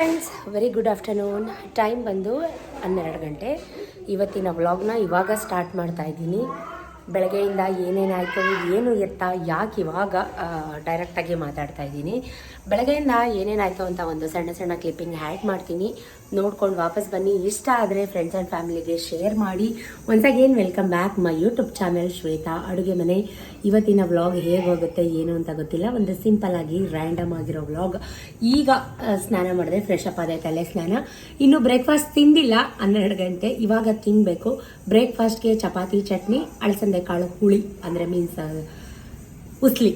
Friends very good afternoon time ಬಂದು ಹನ್ನೆರಡು ಗಂಟೆ. ಇವತ್ತಿನ ವ್ಲಾಗ್ನ ಇವಾಗ ಸ್ಟಾರ್ಟ್ ಮಾಡ್ತಾ ಇದ್ದೀನಿ. ಬೆಳಗ್ಗೆಯಿಂದ ಏನೇನಾಯಿತು, ಏನು ಎತ್ತ, ಯಾಕೆ ಇವಾಗ ಡೈರೆಕ್ಟಾಗಿ ಮಾತಾಡ್ತಾ ಇದ್ದೀನಿ. ಬೆಳಗ್ಗೆಯಿಂದ ಏನೇನಾಯಿತು ಅಂತ ಒಂದು ಸಣ್ಣ ಸಣ್ಣ ಕ್ಲಿಪ್ಪಿಂಗ್ ಆ್ಯಡ್ ಮಾಡ್ತೀನಿ. ನೋಡ್ಕೊಂಡು ವಾಪಸ್ ಬನ್ನಿ. ಇಷ್ಟ ಆದರೆ ಫ್ರೆಂಡ್ಸ್ ಆ್ಯಂಡ್ ಫ್ಯಾಮಿಲಿಗೆ ಶೇರ್ ಮಾಡಿ. Once again welcome back my YouTube channel Shweta ಅಡುಗೆ ಮನೆ. ಇವತ್ತಿನ ವ್ಲಾಗ್ ಹೇಗೆ ಏನು ಅಂತ ಗೊತ್ತಿಲ್ಲ. ಒಂದು ಸಿಂಪಲ್ ಆಗಿ ರ್ಯಾಂಡಮ್ ಆಗಿರೋ ವ್ಲಾಗ್ ಈಗ ಸ್ನಾನ ಮಾಡಿದೆ ಫ್ರೆಶ್ ಅಪ್ ಆದ ತಲೆ ಸ್ನಾನ. ಇನ್ನು ಬ್ರೇಕ್ಫಾಸ್ಟ್ ತಿಂದಿಲ್ಲ, ಹನ್ನೆರಡು ಗಂಟೆ. ಇವಾಗ ತಿನ್ನಬೇಕು ಬ್ರೇಕ್ಫಾಸ್ಟ್ಗೆ ಚಪಾತಿ, ಚಟ್ನಿ ಅಳಸಂದೆ ಕಾಳು ಹುಳಿ, ಅಂದರೆ ಮೀನ್ಸ್ ಉಸ್ಲಿ.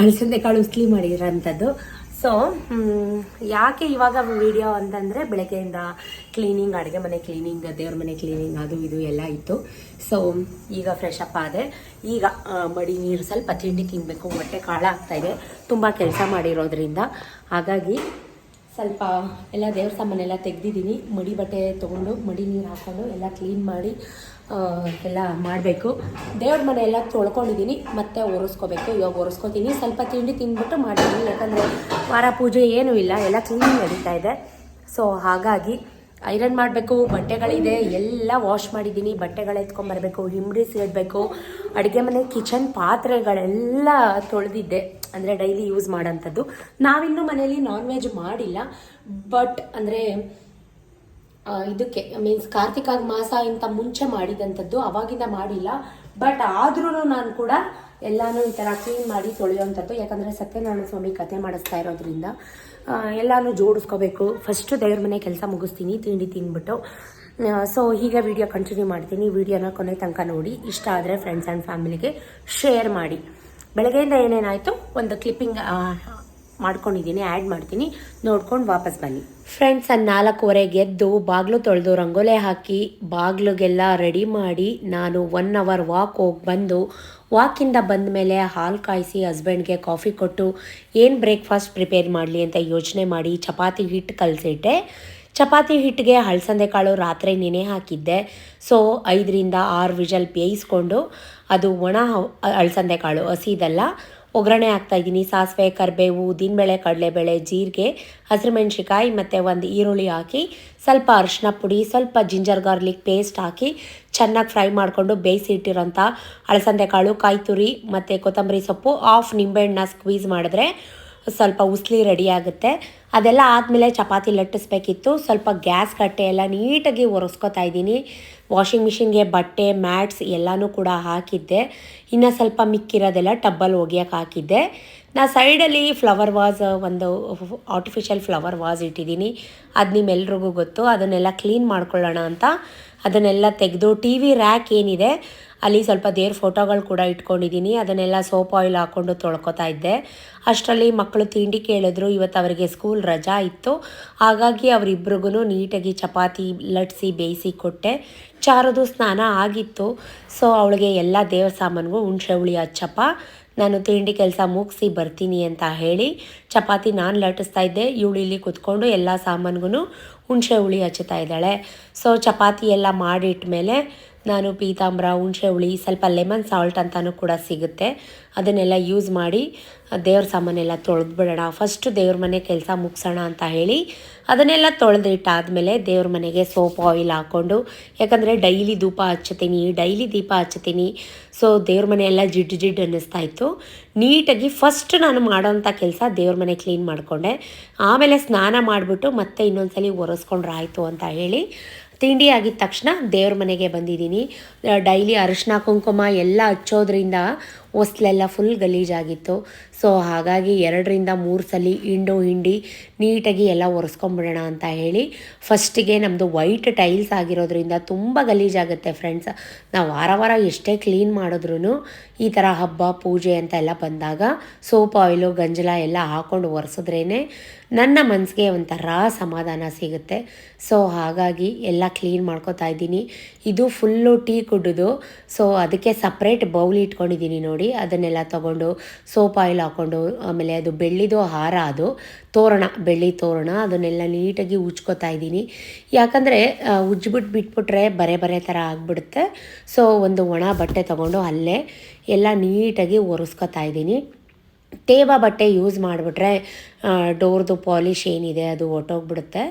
ಅಳಸಂದೆ ಕಾಳು ಉಸ್ಲಿ ಮಾಡಿರೋಂಥದ್ದು. ಸೊ ಯಾಕೆ ಇವಾಗ ವಿಡಿಯೋ ಅಂತಂದರೆ ಬೆಳಗ್ಗೆಯಿಂದ ಕ್ಲೀನಿಂಗ್ ಅಡುಗೆ ಮನೆ ಕ್ಲೀನಿಂಗ್ ದೇವ್ರ ಮನೆ ಕ್ಲೀನಿಂಗ್ ಅದು ಇದು ಎಲ್ಲ ಇತ್ತು. ಸೊ ಈಗ ಫ್ರೆಶ್ ಅಪ್ ಆದೆ. ಈಗ ಮಡಿ ನೀರು ಸ್ವಲ್ಪ ತಿಂಡಿ ತಿನ್ನಬೇಕು ಹೊಟ್ಟೆ ಕಾಳ ಆಗ್ತಾ ಇದೆ. ತುಂಬ ಕೆಲಸ ಮಾಡಿರೋದ್ರಿಂದ. ಹಾಗಾಗಿ ಸ್ವಲ್ಪ ಎಲ್ಲ ದೇವ್ರ ಸಾಮಾನೆಲ್ಲ ತೆಗ್ದಿದ್ದೀನಿ. ಮಡಿ ಬಟ್ಟೆ ತೊಗೊಂಡು ಮಡಿ ನೀರು ಹಾಕೊಂಡು ಎಲ್ಲ ಕ್ಲೀನ್ ಮಾಡಿ ಎಲ್ಲ ಮಾಡಬೇಕು. ದೇವ್ರ ಮನೆ ಎಲ್ಲ ತೊಳ್ಕೊಂಡಿದ್ದೀನಿ ಮತ್ತೆ ಒರೆಸ್ಕೋಬೇಕು. ಇವಾಗ ಒರೆಸ್ಕೋತೀನಿ. ಸ್ವಲ್ಪ ತಿಂಡಿ ತಿಂದ್ಬಿಟ್ಟು ಮಾಡ್ತೀನಿ. ಯಾಕಂದರೆ ವಾರ ಪೂಜೆ ಏನೂ ಇಲ್ಲ. ಎಲ್ಲ ಕ್ಲೀನ್ ನಡೀತಾ ಇದೆ. ಸೊ ಹಾಗಾಗಿ ಐರನ್ ಮಾಡಬೇಕು, ಬಟ್ಟೆಗಳಿದೆ. ಎಲ್ಲ ವಾಶ್ ಮಾಡಿದ್ದೀನಿ ಬಟ್ಟೆಗಳು ಎತ್ಕೊಂಬರ್ಬೇಕು ಹಿಂಬಡಿಸಿ ಇಡಬೇಕು ಅಡುಗೆ ಮನೆ ಕಿಚನ್ ಪಾತ್ರೆಗಳೆಲ್ಲ ತೊಳೆದಿದ್ದೆ. ಅಂದರೆ ಡೈಲಿ ಯೂಸ್ ಮಾಡೋಂಥದ್ದು. ನಾವಿನ್ನೂ ಮನೇಲಿ ನಾನ್ ವೆಜ್ ಮಾಡಿಲ್ಲ. ಬಟ್ ಅಂದರೆ ಇದಕ್ಕೆ ಮೀನ್ಸ್ ಕಾರ್ತಿಕ ಮಾಸ ಇಂತ ಮುಂಚೆ ಮಾಡಿದಂಥದ್ದು, ಅವಾಗಿಂದ ಮಾಡಿಲ್ಲ. ಬಟ್ ಆದ್ರೂ ನಾನು ಕೂಡ ಎಲ್ಲಾನು ಈ ಥರ ಕ್ಲೀನ್ ಮಾಡಿ ತೊಳೆಯುವಂಥದ್ದು. ಯಾಕಂದರೆ ಸತ್ಯನಾರಾಯಣ ಸ್ವಾಮಿ ಕತೆ ಮಾಡಿಸ್ತಾ ಇರೋದ್ರಿಂದ ಎಲ್ಲಾನು ಜೋಡಿಸ್ಕೋಬೇಕು. ಫಸ್ಟ್ ದೇವ್ರ ಮನೆ ಕೆಲಸ ಮುಗಿಸ್ತೀನಿ, ತಿಂಡಿ ತಿಂದ್ಬಿಟ್ಟು ಸೊ ಹೀಗೆ ವಿಡಿಯೋ ಕಂಟಿನ್ಯೂ ಮಾಡ್ತೀನಿ. ವಿಡಿಯೋನ ಕೊನೆ ತನಕ ನೋಡಿ. ಇಷ್ಟ ಆದರೆ ಫ್ರೆಂಡ್ಸ್ ಆ್ಯಂಡ್ ಫ್ಯಾಮಿಲಿಗೆ ಶೇರ್ ಮಾಡಿ. ಬೆಳಗ್ಗೆಯಿಂದ ಏನೇನಾಯಿತು? ಒಂದು ಕ್ಲಿಪ್ಪಿಂಗ್ ಮಾಡ್ಕೊಂಡಿದ್ದೀನಿ ಆ್ಯಡ್ ಮಾಡ್ತೀನಿ. ನೋಡ್ಕೊಂಡು ವಾಪಸ್ ಬನ್ನಿ. ಫ್ರೆಂಡ್ಸ್ ನಾಲ್ಕೂವರೆಗೆ ಎದ್ದು ಬಾಗಿಲು ತೊಳೆದು ರಂಗೋಲೆ ಹಾಕಿ ಬಾಗಿಲುಗೆಲ್ಲ ರೆಡಿ ಮಾಡಿ ನಾನು ಒನ್ ಅವರ್ ವಾಕ್ ಹೋಗಿ ಬಂದು ವಾಕಿಂದ ಬಂದ ಮೇಲೆ ಹಾಲು ಕಾಯಿಸಿ ಹಸ್ಬೆಂಡ್ಗೆ ಕಾಫಿ ಕೊಟ್ಟು ಏನು ಬ್ರೇಕ್ಫಾಸ್ಟ್ ಪ್ರಿಪೇರ್ ಮಾಡಲಿ ಅಂತ ಯೋಚನೆ ಮಾಡಿ ಚಪಾತಿ ಹಿಟ್ಟು ಕಲಸಿಟ್ಟೆ. ಚಪಾತಿ ಹಿಟ್ಟಿಗೆ ಹಳಸಂದೆ ಕಾಳು ರಾತ್ರಿ ನೆನೆ ಹಾಕಿದ್ದೆ. ಸೊ ಐದರಿಂದ ಆರು ವಿಜಲ್ ಬೇಯಿಸ್ಕೊಂಡು ಅದು ಒಣ ಹಳಸಂದೆ ಕಾಳು ಹಸಿದಲ್ಲ ಒಗ್ಗರಣೆ ಹಾಕ್ತಾಯಿದ್ದೀನಿ ಸಾಸಿವೆ, ಕರಿಬೇವು, ಉದ್ದಿನಬೇಳೆ, ಕಡಲೆಬೇಳೆ, ಜೀರಿಗೆ ಹಸಿರುಮೆಣ್ಸಿಕಾಯಿ ಮತ್ತು ಒಂದು ಈರುಳ್ಳಿ ಹಾಕಿ, ಸ್ವಲ್ಪ ಅರಿಶಿನ ಪುಡಿ, ಸ್ವಲ್ಪ ಜಿಂಜರ್ ಗಾರ್ಲಿಕ್ ಪೇಸ್ಟ್ ಹಾಕಿ ಚೆನ್ನಾಗಿ ಫ್ರೈ ಮಾಡಿಕೊಂಡು ಬೇಯಿಸಿ ಇಟ್ಟಿರೋಂಥ ಅಳಸಂದೆ ಕಾಳು ಕಾಯಿ ತುರಿ ಮತ್ತು ಕೊತ್ತಂಬರಿ ಸೊಪ್ಪು ಆಫ್ ನಿಂಬೆಹಣ್ಣನ್ನ ಸ್ಕ್ವೀಸ್ ಮಾಡಿದ್ರೆ ಸ್ವಲ್ಪ ಉಸ್ಲಿ ರೆಡಿ ಆಗುತ್ತೆ. ಅದೆಲ್ಲ ಆದಮೇಲೆ ಚಪಾತಿ ಲಟ್ಟಿಸ್ಬೇಕಿತ್ತು. ಸ್ವಲ್ಪ ಗ್ಯಾಸ್ ಕಟ್ಟೆ ಎಲ್ಲ ನೀಟಾಗಿ ಒರೆಸ್ಕೊತಾ ಇದ್ದೀನಿ. ವಾಷಿಂಗ್ ಮಿಷಿನ್ಗೆ ಬಟ್ಟೆ, ಮ್ಯಾಟ್ಸ್ ಎಲ್ಲನೂ ಕೂಡ ಹಾಕಿದ್ದೆ. ಇನ್ನು ಸ್ವಲ್ಪ ಮಿಕ್ಕಿರೋದೆಲ್ಲ ಟಬ್ಬಲ್ಲಿ ಒಗೆಯೋಕೆ ಹಾಕಿದ್ದೆ. ನಾ ಸೈಡಲ್ಲಿ ಫ್ಲವರ್ ವಾಸ್ ಒಂದು ಆರ್ಟಿಫಿಷಿಯಲ್ ಫ್ಲವರ್ ವಾಸ್ ಇಟ್ಟಿದ್ದೀನಿ. ಅದು ನಿಮ್ಮೆಲ್ರಿಗೂ ಗೊತ್ತು. ಅದನ್ನೆಲ್ಲ ಕ್ಲೀನ್ ಮಾಡ್ಕೊಳ್ಳೋಣ ಅಂತ. ಅದನ್ನೆಲ್ಲ ತೆಗೆದು ಟಿ ವಿ ರ್ಯಾಕ್ ಏನಿದೆ ಅಲ್ಲಿ ಸ್ವಲ್ಪ ದೇವ್ರ ಫೋಟೋಗಳು ಕೂಡ ಇಟ್ಕೊಂಡಿದ್ದೀನಿ. ಅದನ್ನೆಲ್ಲ ಸೋಪ್ ಆಯಿಲ್ ಹಾಕ್ಕೊಂಡು ತೊಳ್ಕೊತಾ ಇದ್ದೆ. ಅಷ್ಟರಲ್ಲಿ ಮಕ್ಕಳು ತಿಂಡಿ ಕೇಳಿದ್ರು, ಇವತ್ತು ಅವರಿಗೆ ಸ್ಕೂಲ್ ರಜಾ ಇತ್ತು. ಹಾಗಾಗಿ ಅವರಿಬ್ರಿಗೂ ನೀಟಾಗಿ ಚಪಾತಿ ಲಟ್ಸಿ ಬೇಯಿಸಿ ಕೊಟ್ಟೆ. ಚಾರದು ಸ್ನಾನ ಆಗಿತ್ತು. ಸೊ, ಅವಳಿಗೆ ಎಲ್ಲ ದೇವ್ರ ಸಾಮಾನಿಗೂ ಹುಣಸೆ ಹುಳಿ ಹಚ್ಚಪ್ಪ ನಾನು ತಿಂಡಿ ಕೆಲಸ ಮುಗಿಸಿ ಬರ್ತೀನಿ ಅಂತ ಹೇಳಿ ಚಪಾತಿ ನಾನು ಲಟ್ಟಿಸ್ತಾ ಇದ್ದೆ. ಇವಳು ಇಲ್ಲಿ ಕುತ್ಕೊಂಡು ಎಲ್ಲ ಸಾಮಾನಿಗೂ ಹುಣಸೆ ಹುಳಿ ಹಚ್ಚುತ್ತಾ ಇದ್ದಾಳೆ. ಸೊ, ಚಪಾತಿ ಎಲ್ಲ ಮಾಡಿಟ್ಮೇಲೆ ನಾನು ಪೀತಾಂಬರ ಹುಣಸೆ ಹುಳಿ ಸ್ವಲ್ಪ ಲೆಮನ್ ಸಾಲ್ಟ್ ಅಂತಲೂ ಕೂಡ ಸಿಗುತ್ತೆ. ಅದನ್ನೆಲ್ಲ ಯೂಸ್ ಮಾಡಿ ದೇವ್ರ ಸಾಮಾನೆಲ್ಲ ತೊಳೆದ್ಬಿಡೋಣ. ಫಸ್ಟ್ ದೇವ್ರ ಮನೆ ಕೆಲಸ ಮುಗಿಸೋಣ ಅಂತ ಹೇಳಿ, ಅದನ್ನೆಲ್ಲ ತೊಳೆದಿಟ್ಟಾದಮೇಲೆ ದೇವ್ರ ಮನೆಗೆ ಸೋಪ್ ಆಯಿಲ್ ಹಾಕ್ಕೊಂಡು, ಯಾಕಂದರೆ ಡೈಲಿ ಧೂಪ ಹಚ್ಚತೀನಿ ಡೈಲಿ ದೀಪ ಹಚ್ಚತೀನಿ ಸೊ ದೇವ್ರ ಮನೆ ಎಲ್ಲ ಜಿಡ್ಡು ಜಿಡ್ಡು ಅನ್ನಿಸ್ತಾ ಇತ್ತು. ನೀಟಾಗಿ ಫಸ್ಟ್ ನಾನು ಮಾಡೋಂಥ ಕೆಲಸ ದೇವ್ರ ಮನೆ ಕ್ಲೀನ್ ಮಾಡಿಕೊಂಡೆ. ಆಮೇಲೆ ಸ್ನಾನ ಮಾಡಿಬಿಟ್ಟು ಮತ್ತೆ ಇನ್ನೊಂದ್ಸಲಿ ಒರೆಸ್ಕೊಂಡ್ರೆ ಆಯಿತು ಅಂತ ಹೇಳಿ ತಿಂಡಿ ಆಗಿದ ತಕ್ಷಣ ದೇವ್ರ ಮನೆಗೆ ಬಂದಿದ್ದೀನಿ. ಡೈಲಿ ಅರಿಶಿನ ಕುಂಕುಮ ಎಲ್ಲ ಹಚ್ಚೋದ್ರಿಂದ ಹೊಸ್ಲೆಲ್ಲ ಫುಲ್ ಗಲೀಜಾಗಿತ್ತು ಸೊ ಹಾಗಾಗಿ ಎರಡರಿಂದ ಮೂರು ಸಲ ಹಿಂಡು ಹಿಂಡಿ ನೀಟಾಗಿ ಎಲ್ಲ ಒರೆಸ್ಕೊಂಬಿಡೋಣ ಅಂತ ಹೇಳಿ ಫಸ್ಟಿಗೆ ನಮ್ಮದು ವೈಟ್ ಟೈಲ್ಸ್ ಆಗಿರೋದ್ರಿಂದ ತುಂಬ ಗಲೀಜಾಗುತ್ತೆ ಫ್ರೆಂಡ್ಸ್ ನಾವು ವಾರ ವಾರ ಎಷ್ಟೇ ಕ್ಲೀನ್ ಮಾಡಿದ್ರೂ ಈ ಥರ ಹಬ್ಬ, ಪೂಜೆ ಅಂತ ಎಲ್ಲ ಬಂದಾಗ ಸೋಪ್ ಆಯಿಲು ಗಂಜಲ ಎಲ್ಲ ಹಾಕ್ಕೊಂಡು ಒರೆಸಿದ್ರೇ ನನ್ನ ಮನಸ್ಸಿಗೆ ಒಂಥರ ಸಮಾಧಾನ ಸಿಗುತ್ತೆ. ಸೊ ಹಾಗಾಗಿ ಎಲ್ಲ ಕ್ಲೀನ್ ಮಾಡ್ಕೋತಾ ಇದ್ದೀನಿ. ಇದು ಫುಲ್ಲು ಟೀ ಕುಡ್ದು. ಸೊ ಅದಕ್ಕೆ ಸಪ್ರೇಟ್ ಬೌಲ್ ಇಟ್ಕೊಂಡಿದ್ದೀನಿ ನೋಡಿ. ಅದನ್ನೆಲ್ಲ ತೊಗೊಂಡು ಸೋಪ್ ಆಯಿಲ್ ಹಾಕ್ಕೊಂಡು ಆಮೇಲೆ ಅದು ಬೆಳ್ಳಿದು ಹಾರ ಅದು, ತೋರಣ, ಬೆಳ್ಳಿ ತೋರಣ, ಅದನ್ನೆಲ್ಲ ನೀಟಾಗಿ ಉಜ್ಕೋತಾ ಇದ್ದೀನಿ. ಯಾಕಂದರೆ ಉಜ್ಜಿಬಿಟ್ಟು ಬಿಟ್ಬಿಟ್ರೆ ಬರೆ ಬರೆ ಥರ ಆಗಿಬಿಡುತ್ತೆ. ಸೊ ಒಂದು ಒಣ ಬಟ್ಟೆ ತೊಗೊಂಡು ಅಲ್ಲೇ ಎಲ್ಲ ನೀಟಾಗಿ ಒರೆಸ್ಕೊತಾ ಇದ್ದೀನಿ. ತೇವ ಬಟ್ಟೆ ಯೂಸ್ ಮಾಡಿಬಿಟ್ರೆ ಡೋರ್ದು ಪಾಲಿಶ್ ಏನಿದೆ ಅದು ಒಟ್ಟೋಗ್ಬಿಡುತ್ತೆ.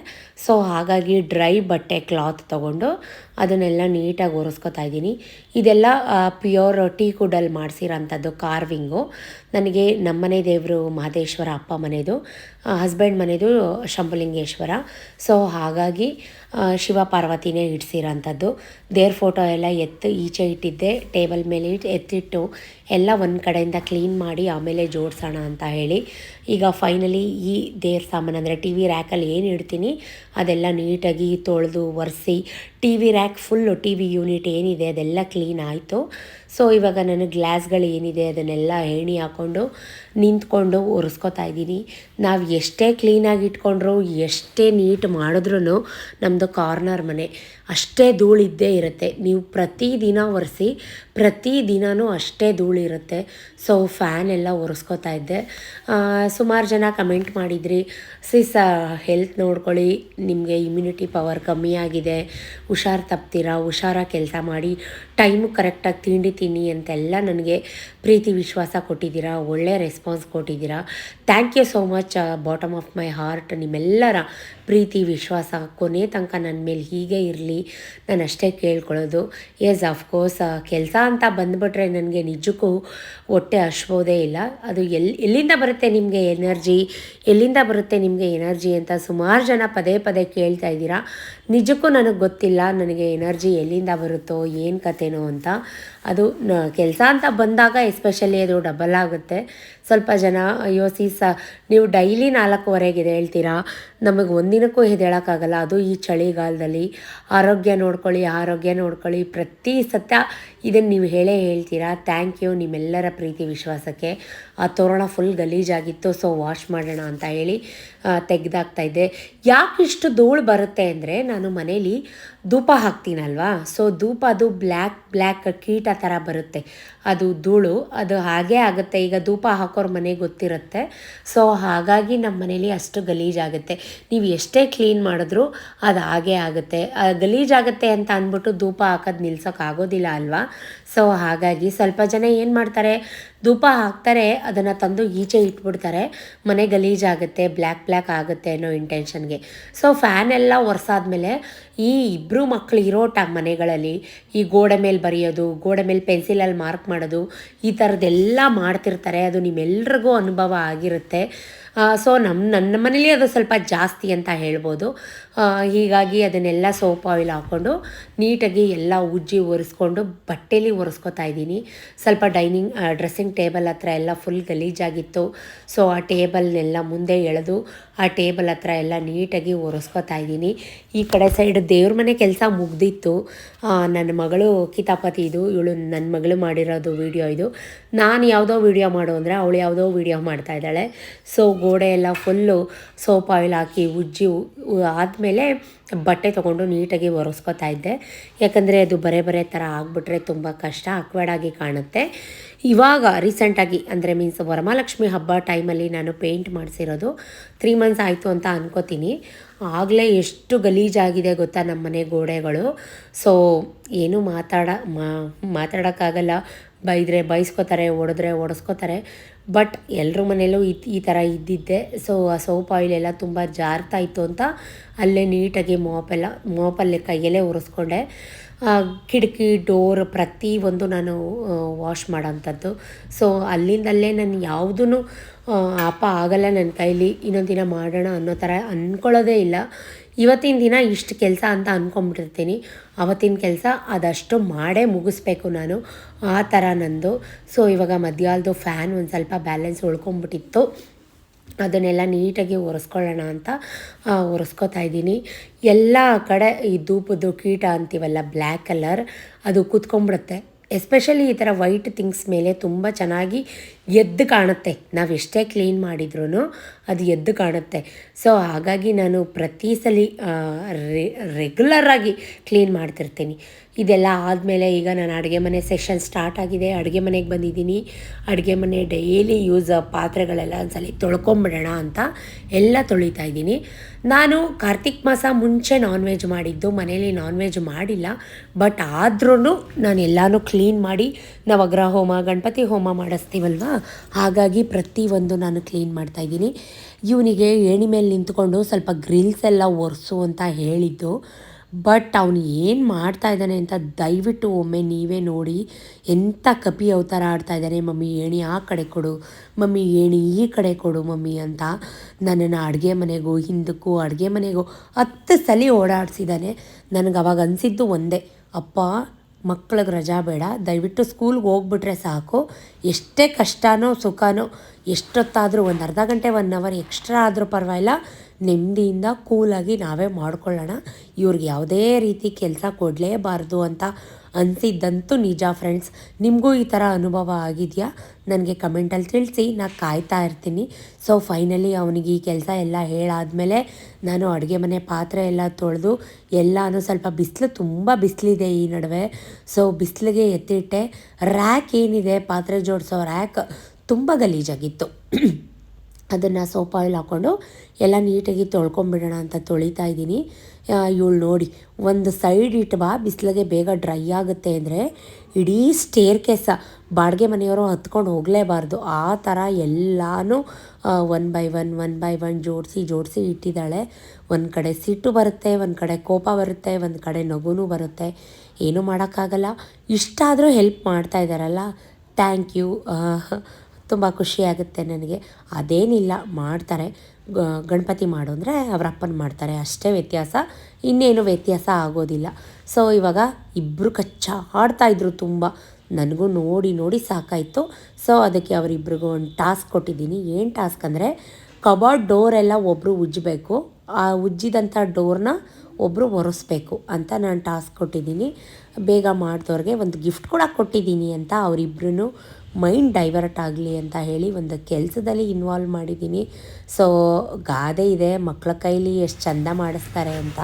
ಸೊ ಹಾಗಾಗಿ ಡ್ರೈ ಬಟ್ಟೆ ಕ್ಲಾತ್ ತೊಗೊಂಡು ಅದನ್ನೆಲ್ಲ ನೀಟಾಗಿ ಒರೆಸ್ಕೊತಾ ಇದ್ದೀನಿ. ಇದೆಲ್ಲ ಪ್ಯೂರ್ ಟೀ ಕುಡಲ್ಲಿ ಮಾಡಿಸಿರೋಂಥದ್ದು ಕಾರ್ವಿಂಗು. ನನಗೆ ನಮ್ಮನೆ ದೇವರು ಮಹದೇಶ್ವರ ಅಪ್ಪ ಮನೆಯದು ಹಸ್ಬೆಂಡ್ ಮನೆಯದು ಶಂಭುಲಿಂಗೇಶ್ವರ. ಸೊ ಹಾಗಾಗಿ ಶಿವ ಪಾರ್ವತಿನೇ ಇಡ್ಸಿರೋಂಥದ್ದು. ದೇವ್ರ ಫೋಟೋ ಎಲ್ಲ ಎತ್ತು ಈಚೆ ಇಟ್ಟಿದ್ದೆ ಟೇಬಲ್ ಮೇಲೆ ಇಟ್ಟು ಎತ್ತಿಟ್ಟು ಎಲ್ಲ ಒಂದು ಕಡೆಯಿಂದ ಕ್ಲೀನ್ ಮಾಡಿ ಆಮೇಲೆ ಜೋಡಿಸೋಣ ಅಂತ ಹೇಳಿ. ಈಗ ಫೈನಲಿ ಈ ದೇವ್ರ ಸಾಮಾನು ಅಂದರೆ ಟಿ ವಿ ರ್ಯಾಕಲ್ಲಿ ಏನು ಇಡ್ತೀನಿ, ಅದೆಲ್ಲ ನೀಟಾಗಿ ತೊಳೆದು ಒರೆಸಿ T V rack full T V unit ಏನಿದೆ ಅದೆಲ್ಲ ಕ್ಲೀನ್ ಆಯಿತು. ಸೊ ಇವಾಗ ನಾನು ಗ್ಲಾಸ್ಗಳು ಏನಿದೆ ಅದನ್ನೆಲ್ಲ ಹೆಣಿ ಹಾಕ್ಕೊಂಡು ನಿಂತ್ಕೊಂಡು ಒರೆಸ್ಕೊತಾ ಇದ್ದೀನಿ. ನಾವು ಎಷ್ಟೇ ಕ್ಲೀನಾಗಿ ಇಟ್ಕೊಂಡ್ರು, ಎಷ್ಟೇ ನೀಟ್ ಮಾಡಿದ್ರೂ ನಮ್ಮದು ಕಾರ್ನರ್ ಮನೆ ಅಷ್ಟೇ ಧೂಳಿದ್ದೇ ಇರುತ್ತೆ. ನೀವು ಪ್ರತಿದಿನ ಒರೆಸಿ ಪ್ರತಿದಿನವೂ ಅಷ್ಟೇ ಧೂಳಿರುತ್ತೆ. ಸೊ ಫ್ಯಾನ್ ಎಲ್ಲ ಒರೆಸ್ಕೋತಾ ಇದ್ದೆ. ಸುಮಾರು ಜನ ಕಮೆಂಟ್ ಮಾಡಿದ್ರಿ ಸಿಸ ಹೆಲ್ತ್ ನೋಡ್ಕೊಳ್ಳಿ, ನಿಮಗೆ ಇಮ್ಯುನಿಟಿ ಪವರ್ ಕಮ್ಮಿ ಆಗಿದೆ. ಹುಷಾರು ತಪ್ತೀರಾ? ಹುಷಾರಾಗಿ ಕೆಲಸ ಮಾಡಿ ಟೈಮು ಕರೆಕ್ಟಾಗಿ ತಿಂಡಿ ತಿನ್ನಿ ಅಂತೆಲ್ಲ ನನಗೆ ಪ್ರೀತಿ ವಿಶ್ವಾಸ ಕೊಟ್ಟಿದ್ದೀರಾ? ಒಳ್ಳೆ ರೆಸ್ಪಾನ್ಸ್ ಕೊಟ್ಟಿದ್ದೀರಾ? Thank you so much bottom of my heart ನಿಮ್ಮೆಲ್ಲರ ಪ್ರೀತಿ, ವಿಶ್ವಾಸ ಕೊನೆ ತನಕ ನನ್ನ ಮೇಲೆ ಹೀಗೆ ಇರಲಿ ನಾನು ಅಷ್ಟೇ ಕೇಳ್ಕೊಳ್ಳೋದು ಎಸ್ ಅಫ್ಕೋರ್ಸ್ ಕೆಲಸ ಅಂತ ಬಂದುಬಿಟ್ರೆ ನನಗೆ ನಿಜಕ್ಕೂ ಹೊಟ್ಟೆ ಹಶ್ಬೋದೇ ಇಲ್ಲ. ಅದು ಎಲ್ಲಿ ಎಲ್ಲಿಂದ ಬರುತ್ತೆ ನಿಮಗೆ ಎನರ್ಜಿ? ಎಲ್ಲಿಂದ ಬರುತ್ತೆ ನಿಮಗೆ ಎನರ್ಜಿ ಅಂತ ಸುಮಾರು ಜನ ಪದೇ ಪದೇ ಕೇಳ್ತಾ ಇದ್ದೀರಾ. ನಿಜಕ್ಕೂ ನನಗೆ ಗೊತ್ತಿಲ್ಲ ನನಗೆ ಎನರ್ಜಿ ಎಲ್ಲಿಂದ ಬರುತ್ತೋ, ಏನು ಕತೆನೋ ಅಂತ. ಅದು ಕೆಲಸ ಅಂತ ಬಂದಾಗ ಎಸ್ಪೆಷಲಿ ಅದು ಡಬಲ್ ಆಗುತ್ತೆ. ಸ್ವಲ್ಪ ಜನ, ಅಯ್ಯೋ ಸೀಸ, ನೀವು ಡೈಲಿ ನಾಲ್ಕುವರೆಗೆ ಹೇಳ್ತೀರಾ? ನಮಗೆ ಒಂದಿನಕ್ಕೂ ಎದ್ದೇಳೋಕ್ಕಾಗಲ್ಲ ಅದು ಈ ಚಳಿಗಾಲದಲ್ಲಿ ಆರೋಗ್ಯ ನೋಡ್ಕೊಳ್ಳಿ ಆರೋಗ್ಯ ನೋಡ್ಕೊಳ್ಳಿ. ಪ್ರತಿ ಸತ್ಯ ಇದನ್ನು ನೀವು ಹೇಳೇ ಹೇಳ್ತೀರಾ ಥ್ಯಾಂಕ್ ಯು ನಿಮ್ಮೆಲ್ಲರ ಪ್ರೀತಿ ವಿಶ್ವಾಸಕ್ಕೆ. ಆ ತೋರಣ ಫುಲ್ ಗಲೀಜಾಗಿತ್ತು ಸೊ ವಾಶ್ ಮಾಡೋಣ ಅಂತ ಹೇಳಿ ತೆಗ್ದಾಗ್ತಾ ಇದ್ದೆ. ಯಾಕೆ ಇಷ್ಟು ಧೂಳು ಬರುತ್ತೆ ಅಂದರೆ, ನಾನು ಮನೇಲಿ ಧೂಪ ಹಾಕ್ತೀನಲ್ವಾ? ಸೊ ಧೂಪ ಅದು ಬ್ಲ್ಯಾಕ್ ಬ್ಲ್ಯಾಕ್ ಕೀಟ ಥರ ಬರುತ್ತೆ. ಅದು ಧೂಳು, ಅದು ಹಾಗೇ ಆಗುತ್ತೆ. ಈಗ ಧೂಪ ಹಾಕೋರ ಮನೆಗೆ ಗೊತ್ತಿರುತ್ತೆ. ಸೊ ಹಾಗಾಗಿ ನಮ್ಮ ಮನೇಲಿ ಅಷ್ಟು ಗಲೀಜಾಗುತ್ತೆ. ನೀವು ಎಷ್ಟೇ ಕ್ಲೀನ್ ಮಾಡಿದ್ರೂ ಅದು ಹಾಗೇ ಆಗುತ್ತೆ. ಗಲೀಜಾಗುತ್ತೆ ಅಂತ ಅಂದ್ಬಿಟ್ಟು ಧೂಪ ಹಾಕೋದು ನಿಲ್ಸೋಕ್ಕಾಗೋದಿಲ್ಲ ಅಲ್ವಾ? ಸೊ ಹಾಗಾಗಿ ಸ್ವಲ್ಪ ಜನ ಏನು ಮಾಡ್ತಾರೆ, ಧೂಪ ಹಾಕ್ತಾರೆ, ಅದನ್ನು ತಂದು ಈಚೆ ಇಟ್ಬಿಡ್ತಾರೆ. ಮನೆ ಗಲೀಜಾಗುತ್ತೆ ಬ್ಲ್ಯಾಕ್ ಬ್ಲ್ಯಾಕ್ ಆಗುತ್ತೆ ಅನ್ನೋ ಇಂಟೆನ್ಷನ್ಗೆ ಸೊ ಫ್ಯಾನ್ ಎಲ್ಲ ಒರೆಸಾದ್ಮೇಲೆ ಈ ಇಬ್ಬರು ಮಕ್ಕಳು ಇರೋ ಟ ಮನೆಗಳಲ್ಲಿ ಈ ಗೋಡೆ ಮೇಲೆ ಬರೆಯೋದು, ಗೋಡೆ ಮೇಲೆ ಪೆನ್ಸಿಲಲ್ಲಿ ಮಾರ್ಕ್ ಮಾಡೋದು, ಈ ಥರದ್ದೆಲ್ಲ ಮಾಡ್ತಿರ್ತಾರೆ. ಅದು ನಿಮ್ಮೆಲ್ರಿಗೂ ಅನುಭವ ಆಗಿರುತ್ತೆ. ಸೊ ನಮ್ಮ ನನ್ನ ಮನೇಲಿ ಅದು ಸ್ವಲ್ಪ ಜಾಸ್ತಿ ಅಂತ ಹೇಳ್ಬೋದು. ಹೀಗಾಗಿ ಅದನ್ನೆಲ್ಲ ಸೋಪ್ ಆಯಿಲ್ ಹಾಕ್ಕೊಂಡು ನೀಟಾಗಿ ಎಲ್ಲ ಉಜ್ಜಿ ಒರೆಸ್ಕೊಂಡು ಬಟ್ಟೆಲಿ ಒರೆಸ್ಕೊತಾ ಇದ್ದೀನಿ. ಸ್ವಲ್ಪ ಡೈನಿಂಗ್ ಡ್ರೆಸ್ಸಿಂಗ್ ಟೇಬಲ್ ಹತ್ರ ಎಲ್ಲ ಫುಲ್ ಗಲೀಜಾಗಿತ್ತು. ಸೊ, ಆ ಟೇಬಲ್ನೆಲ್ಲ ಮುಂದೆ ಎಳೆದು ಆ ಟೇಬಲ್ ಹತ್ರ ಎಲ್ಲ ನೀಟಾಗಿ ಒರೆಸ್ಕೊತಾ ಇದ್ದೀನಿ. ಈ ಕಡೆ ಸೈಡ್ ದೇವ್ರ ಮನೆ ಕೆಲಸ ಮುಗ್ದಿತ್ತು. ನನ್ನ ಮಗಳು ಕಿತಾಪತಿ ಇದು, ಇವಳು ನನ್ನ ಮಗಳು ಮಾಡಿರೋದು ವಿಡಿಯೋ ಇದು. ನಾನು ಯಾವುದೋ ವಿಡಿಯೋ ಮಾಡು ಅಂದರೆ ಅವಳು ಯಾವುದೋ ವಿಡಿಯೋ ಮಾಡ್ತಾ ಇದ್ದಾಳೆ. ಸೊ, ಗೋಡೆ ಎಲ್ಲ ಫುಲ್ಲು ಸೋಪ್ ಆಯಿಲ್ ಹಾಕಿ ಉಜ್ಜಿ ಆದಮೇಲೆ ಬಟ್ಟೆ ತೊಗೊಂಡು ನೀಟಾಗಿ ಒರೆಸ್ಕೊತಾ ಇದ್ದೆ. ಯಾಕಂದರೆ ಅದು ಬರೆ ಬರೆ ಥರ ಆಗಿಬಿಟ್ರೆ ತುಂಬ ಕಷ್ಟ ಆಗಿ ಕಾಣುತ್ತೆ. ಇವಾಗ ರೀಸೆಂಟಾಗಿ ಅಂದರೆ ಮೀನ್ಸ್ ವರಮಹಾಲಕ್ಷ್ಮಿ ಹಬ್ಬ ಟೈಮಲ್ಲಿ ನಾನು ಪೇಂಟ್ ಮಾಡಿಸಿರೋದು ತ್ರೀ ಮಂತ್ಸ್ ಆಯಿತು ಅಂತ ಅನ್ಕೋತೀನಿ. ಆಗಲೇ ಎಷ್ಟು ಗಲೀಜಾಗಿದೆ ಗೊತ್ತಾ ನಮ್ಮ ಮನೆ ಗೋಡೆಗಳು. ಸೊ ಏನೂ ಮಾತಾಡ ಮಾತಾಡೋಕ್ಕಾಗಲ್ಲ. ಬೈದರೆ ಬೈಸ್ಕೋತಾರೆ ಹೊಡೆದ್ರೆ ಹೊಡೆಸ್ಕೋತಾರೆ ಬಟ್ ಎಲ್ಲರ ಮನೆಯಲ್ಲೂ ಈ ಈ ಥರ ಇದ್ದಿದ್ದೆ. ಸೊ ಆ ಸೋಪ್ ಆಯಿಲ್ ಎಲ್ಲ ತುಂಬ ಜಾರ್ತಾ ಇತ್ತು ಅಂತ ಅಲ್ಲೇ ನೀಟಾಗಿ ಮೋಪೆಲ್ಲ, ಮೋಪಲ್ಲೇ ಕೈಯಲ್ಲೇ ಒರೆಸ್ಕೊಂಡೆ. ಕಿಟಕಿ ಡೋರ್ ಪ್ರತಿ ಒಂದು ನಾನು ವಾಶ್ ಮಾಡೋಂಥದ್ದು. ಸೊ ಅಲ್ಲಿಂದಲ್ಲೇ ನಾನು ಯಾವುದೂ ಅಪ್ಪ ಆಗಲ್ಲ ನನ್ನ ಕೈಲಿ ಇನ್ನೊಂದಿನ ದಿನ ಮಾಡೋಣ ಅನ್ನೋ ಥರ ಅಂದ್ಕೊಳ್ಳೋದೇ ಇಲ್ಲ. ಇವತ್ತಿನ ದಿನ ಇಷ್ಟು ಕೆಲಸ ಅಂತ ಅಂದ್ಕೊಂಬಿಟ್ಟಿರ್ತೀನಿ ಅವತ್ತಿನ ಕೆಲಸ ಅದಷ್ಟು ಮಾಡೇ ಮುಗಿಸ್ಬೇಕು ನಾನು. ಆ ಥರ ನಂದು. ಸೊ ಇವಾಗ ಮಧ್ಯಾಹ್ನದ್ದು ಫ್ಯಾನ್ ಒಂದು ಸ್ವಲ್ಪ ಬ್ಯಾಲೆನ್ಸ್ ಉಳ್ಕೊಂಬಿಟ್ಟಿತ್ತು ಅದನ್ನೆಲ್ಲ ನೀಟಾಗಿ ಒರೆಸ್ಕೊಳ್ಳೋಣ ಅಂತ ಒರೆಸ್ಕೊತಾ ಇದ್ದೀನಿ. ಎಲ್ಲ ಕಡೆ ಈ ಧೂಪದ್ದು ಕೀಟ ಅಂತೀವಲ್ಲ ಬ್ಲ್ಯಾಕ್ ಕಲರ್ ಅದು ಕೂತ್ಕೊಂಡ್ಬಿಡುತ್ತೆ. ಎಸ್ಪೆಷಲಿ ಈ ಥರ ವೈಟ್ ಥಿಂಗ್ಸ್ ಮೇಲೆ ತುಂಬ ಚೆನ್ನಾಗಿ ಎದ್ದು ಕಾಣುತ್ತೆ. ನಾವು ಎಷ್ಟೇ ಕ್ಲೀನ್ ಮಾಡಿದ್ರೂ ಅದು ಎದ್ದು ಕಾಣುತ್ತೆ. ಸೊ ಹಾಗಾಗಿ ನಾನು ಪ್ರತಿ ಸಲ ರೆಗ್ಯುಲರಾಗಿ ಕ್ಲೀನ್ ಮಾಡ್ತಿರ್ತೀನಿ. ಇದೆಲ್ಲ ಆದಮೇಲೆ ಈಗ ನಾನು ಅಡುಗೆ ಮನೆ ಸೆಷನ್ ಸ್ಟಾರ್ಟ್ ಆಗಿದೆ. ಅಡುಗೆ ಮನೆಗೆ ಬಂದಿದ್ದೀನಿ. ಅಡುಗೆ ಮನೆ ಡೈಲಿ ಯೂಸ್ ಪಾತ್ರೆಗಳೆಲ್ಲ ಒಂದ್ಸಲ ತೊಳ್ಕೊಂಬಿಡೋಣ ಅಂತ ಎಲ್ಲ ತೊಳಿತಾ ಇದ್ದೀನಿ. ನಾನು ಕಾರ್ತಿಕ್ ಮಾಸ ಮುಂಚೆ ನಾನ್ ವೆಜ್ ಮಾಡಿದ್ದು. ಮನೇಲಿ ನಾನ್ ವೆಜ್ ಮಾಡಿಲ್ಲ. ಬಟ್ ಆದ್ರೂ ನಾನು ಎಲ್ಲನೂ ಕ್ಲೀನ್ ಮಾಡಿ, ನವಗ್ರಹ ಹೋಮ, ಗಣಪತಿ ಹೋಮ ಮಾಡಿಸ್ತೀವಲ್ವ? ಹಾಗಾಗಿ ಪ್ರತಿಯೊಂದು ನಾನು ಕ್ಲೀನ್ ಮಾಡ್ತಾಯಿದ್ದೀನಿ ಇವನಿಗೆ ಏಣಿ ಮೇಲೆ ನಿಂತ್ಕೊಂಡು ಸ್ವಲ್ಪ ಗ್ರಿಲ್ಸ್ ಎಲ್ಲ ಒರೆಸು ಅಂತ ಹೇಳಿದ್ದು. ಬಟ್ ಅವನು ಏನು ಮಾಡ್ತಾ ಇದ್ದಾನೆ ಅಂತ ದಯವಿಟ್ಟು ಒಮ್ಮೆ ನೀವೇ ನೋಡಿ ಎಂಥ ಕಪಿ ಅವತಾರ ಆಡ್ತಾ ಇದ್ದಾನೆ. ಮಮ್ಮಿ, ಏಣಿ ಆ ಕಡೆ ಕೊಡು. ಮಮ್ಮಿ, ಏಣಿ ಈ ಕಡೆ ಕೊಡು ಮಮ್ಮಿ ಅಂತ ನನ್ನನ್ನು ಅಡುಗೆ ಮನೆಗೂ, ಹಿಂದಕ್ಕೂ ಅಡುಗೆ ಮನೆಗೂ ಹತ್ತು ಸಲ ಓಡಾಡಿಸಿದ್ದಾನೆ. ನನಗೆ ಅವಾಗ ಅನಿಸಿದ್ದು ಒಂದೇ, ಅಪ್ಪ ಮಕ್ಳಿಗೆ ರಜಾ ಬೇಡ. ದಯವಿಟ್ಟು ಸ್ಕೂಲ್ಗೆ ಹೋಗ್ಬಿಟ್ರೆ ಸಾಕು. ಎಷ್ಟೇ ಕಷ್ಟನೋ ಸುಖನೋ, ಎಷ್ಟೊತ್ತಾದರೂ ಒಂದು ಅರ್ಧ ಗಂಟೆ ಒನ್ ಅವರ್ ಎಕ್ಸ್ಟ್ರಾ ಆದರೂ ಪರವಾಗಿಲ್ಲ. ನೆಮ್ಮದಿಯಿಂದ ಕೂಲಾಗಿ ನಾವೇ ಮಾಡ್ಕೊಳ್ಳೋಣ. ಇವ್ರಿಗೆ ಯಾವುದೇ ರೀತಿ ಕೆಲಸ ಕೊಡಲೇಬಾರ್ದು ಅಂತ ಅನಿಸಿದ್ದಂತೂ ನಿಜ ಫ್ರೆಂಡ್ಸ್ ನಿಮಗೂ ಈ ಥರ ಅನುಭವ ಆಗಿದೆಯಾ? ನನಗೆ ಕಮೆಂಟಲ್ಲಿ ತಿಳಿಸಿ ನಾನು ಕಾಯ್ತಾ ಇರ್ತೀನಿ. ಸೊ ಫೈನಲಿ ಅವನಿಗೆ ಈ ಕೆಲಸ ಎಲ್ಲ ಹೇಳಾದಮೇಲೆ ನಾನು ಅಡುಗೆ ಮನೆ ಪಾತ್ರೆ ಎಲ್ಲ ತೊಳೆದು, ಎಲ್ಲನೂ ಸ್ವಲ್ಪ ಬಿಸಿಲು ತುಂಬ ಬಿಸಿಲಿದೆ ಈ ನಡುವೆ. ಸೊ ಬಿಸಿಲಿಗೆ ಎತ್ತಿಟ್ಟೆ. ರ್ಯಾಕ್ ಏನಿದೆ ಪಾತ್ರೆ ಜೋಡಿಸೋ ರ್ಯಾಕ್ ತುಂಬ ಗಲೀಜಾಗಿತ್ತು ಅದನ್ನು ಸೋಪ್ ಆಯಿಲ್ ಹಾಕ್ಕೊಂಡು ಎಲ್ಲ ನೀಟಾಗಿ ತೊಳ್ಕೊಂಬಿಡೋಣ ಅಂತ ತೊಳಿತಾ ಇದ್ದೀನಿ. ಇವಳು ನೋಡಿ. ಒಂದು ಸೈಡ್ ಇಟ್ಟು ಬಾ, ಬಿಸಿಲಿಗೆ ಬೇಗ ಡ್ರೈ ಆಗುತ್ತೆ ಅಂದರೆ ಇಡೀ ಸ್ಟೇರ್ ಕೇಸ ಬಾಡಿಗೆ ಮನೆಯವರು ಹತ್ಕೊಂಡು ಹೋಗಲೇಬಾರ್ದು. ಆ ಥರ ಎಲ್ಲನೂ one by one one by one ಜೋಡಿಸಿ ಜೋಡಿಸಿ ಇಟ್ಟಿದ್ದಾಳೆ. ಒಂದು ಕಡೆ ಸಿಟ್ಟು ಬರುತ್ತೆ, ಒಂದು ಕಡೆ ಕೋಪ ಬರುತ್ತೆ, ಒಂದು ಕಡೆ ನಗುನೂ ಬರುತ್ತೆ. ಏನೂ ಮಾಡೋಕ್ಕಾಗಲ್ಲ. ಇಷ್ಟಾದರೂ ಹೆಲ್ಪ್ ಮಾಡ್ತಾ ಇದ್ದಾರಲ್ಲ. ಥ್ಯಾಂಕ್ ಯು ತುಂಬ ಖುಷಿಯಾಗುತ್ತೆ ನನಗೆ. ಅದೇನಿಲ್ಲ, ಮಾಡ್ತಾರೆ. ಗಣಪತಿ ಮಾಡು ಅಂದರೆ ಅವ್ರ ಅಪ್ಪನ ಮಾಡ್ತಾರೆ. ಅಷ್ಟೇ ವ್ಯತ್ಯಾಸ. ಇನ್ನೇನು ವ್ಯತ್ಯಾಸ ಆಗೋದಿಲ್ಲ. ಸೊ ಇವಾಗ ಇಬ್ಬರು ಕಚ್ಚ ಆಡ್ತಾಯಿದ್ರು ತುಂಬ. ನನಗೂ ನೋಡಿ ನೋಡಿ ಸಾಕಾಯಿತು. ಸೊ ಅದಕ್ಕೆ ಅವರಿಬ್ರಿಗೂ ಒಂದು ಟಾಸ್ಕ್ ಕೊಟ್ಟಿದ್ದೀನಿ. ಏನು ಟಾಸ್ಕ್ ಅಂದರೆ ಕಬಾರ್ಡ್ ಡೋರೆಲ್ಲ ಒಬ್ಬರು ಉಜ್ಜಬೇಕು. ಆ ಉಜ್ಜಿದಂಥ ಡೋರ್ನ ಒಬ್ಬರು ಒರೆಸ್ಬೇಕು ಅಂತ ನಾನು ಟಾಸ್ಕ್ ಕೊಟ್ಟಿದ್ದೀನಿ. ಬೇಗ ಮಾಡಿದವ್ರಿಗೆ ಒಂದು ಗಿಫ್ಟ್ ಕೂಡ ಕೊಟ್ಟಿದ್ದೀನಿ ಅಂತ ಅವರಿಬ್ರು ಮೈಂಡ್ ಡೈವರ್ಟ್ ಆಗಲಿ ಅಂತ ಹೇಳಿ ಒಂದು ಕೆಲಸದಲ್ಲಿ ಇನ್ವಾಲ್ವ್ ಮಾಡಿದ್ದೀನಿ. ಸೊ ಗಾದೆ ಇದೆ ಮಕ್ಕಳ ಕೈಲಿ ಎಷ್ಟು ಚಂದ ಮಾಡಿಸ್ತಾರೆ ಅಂತ.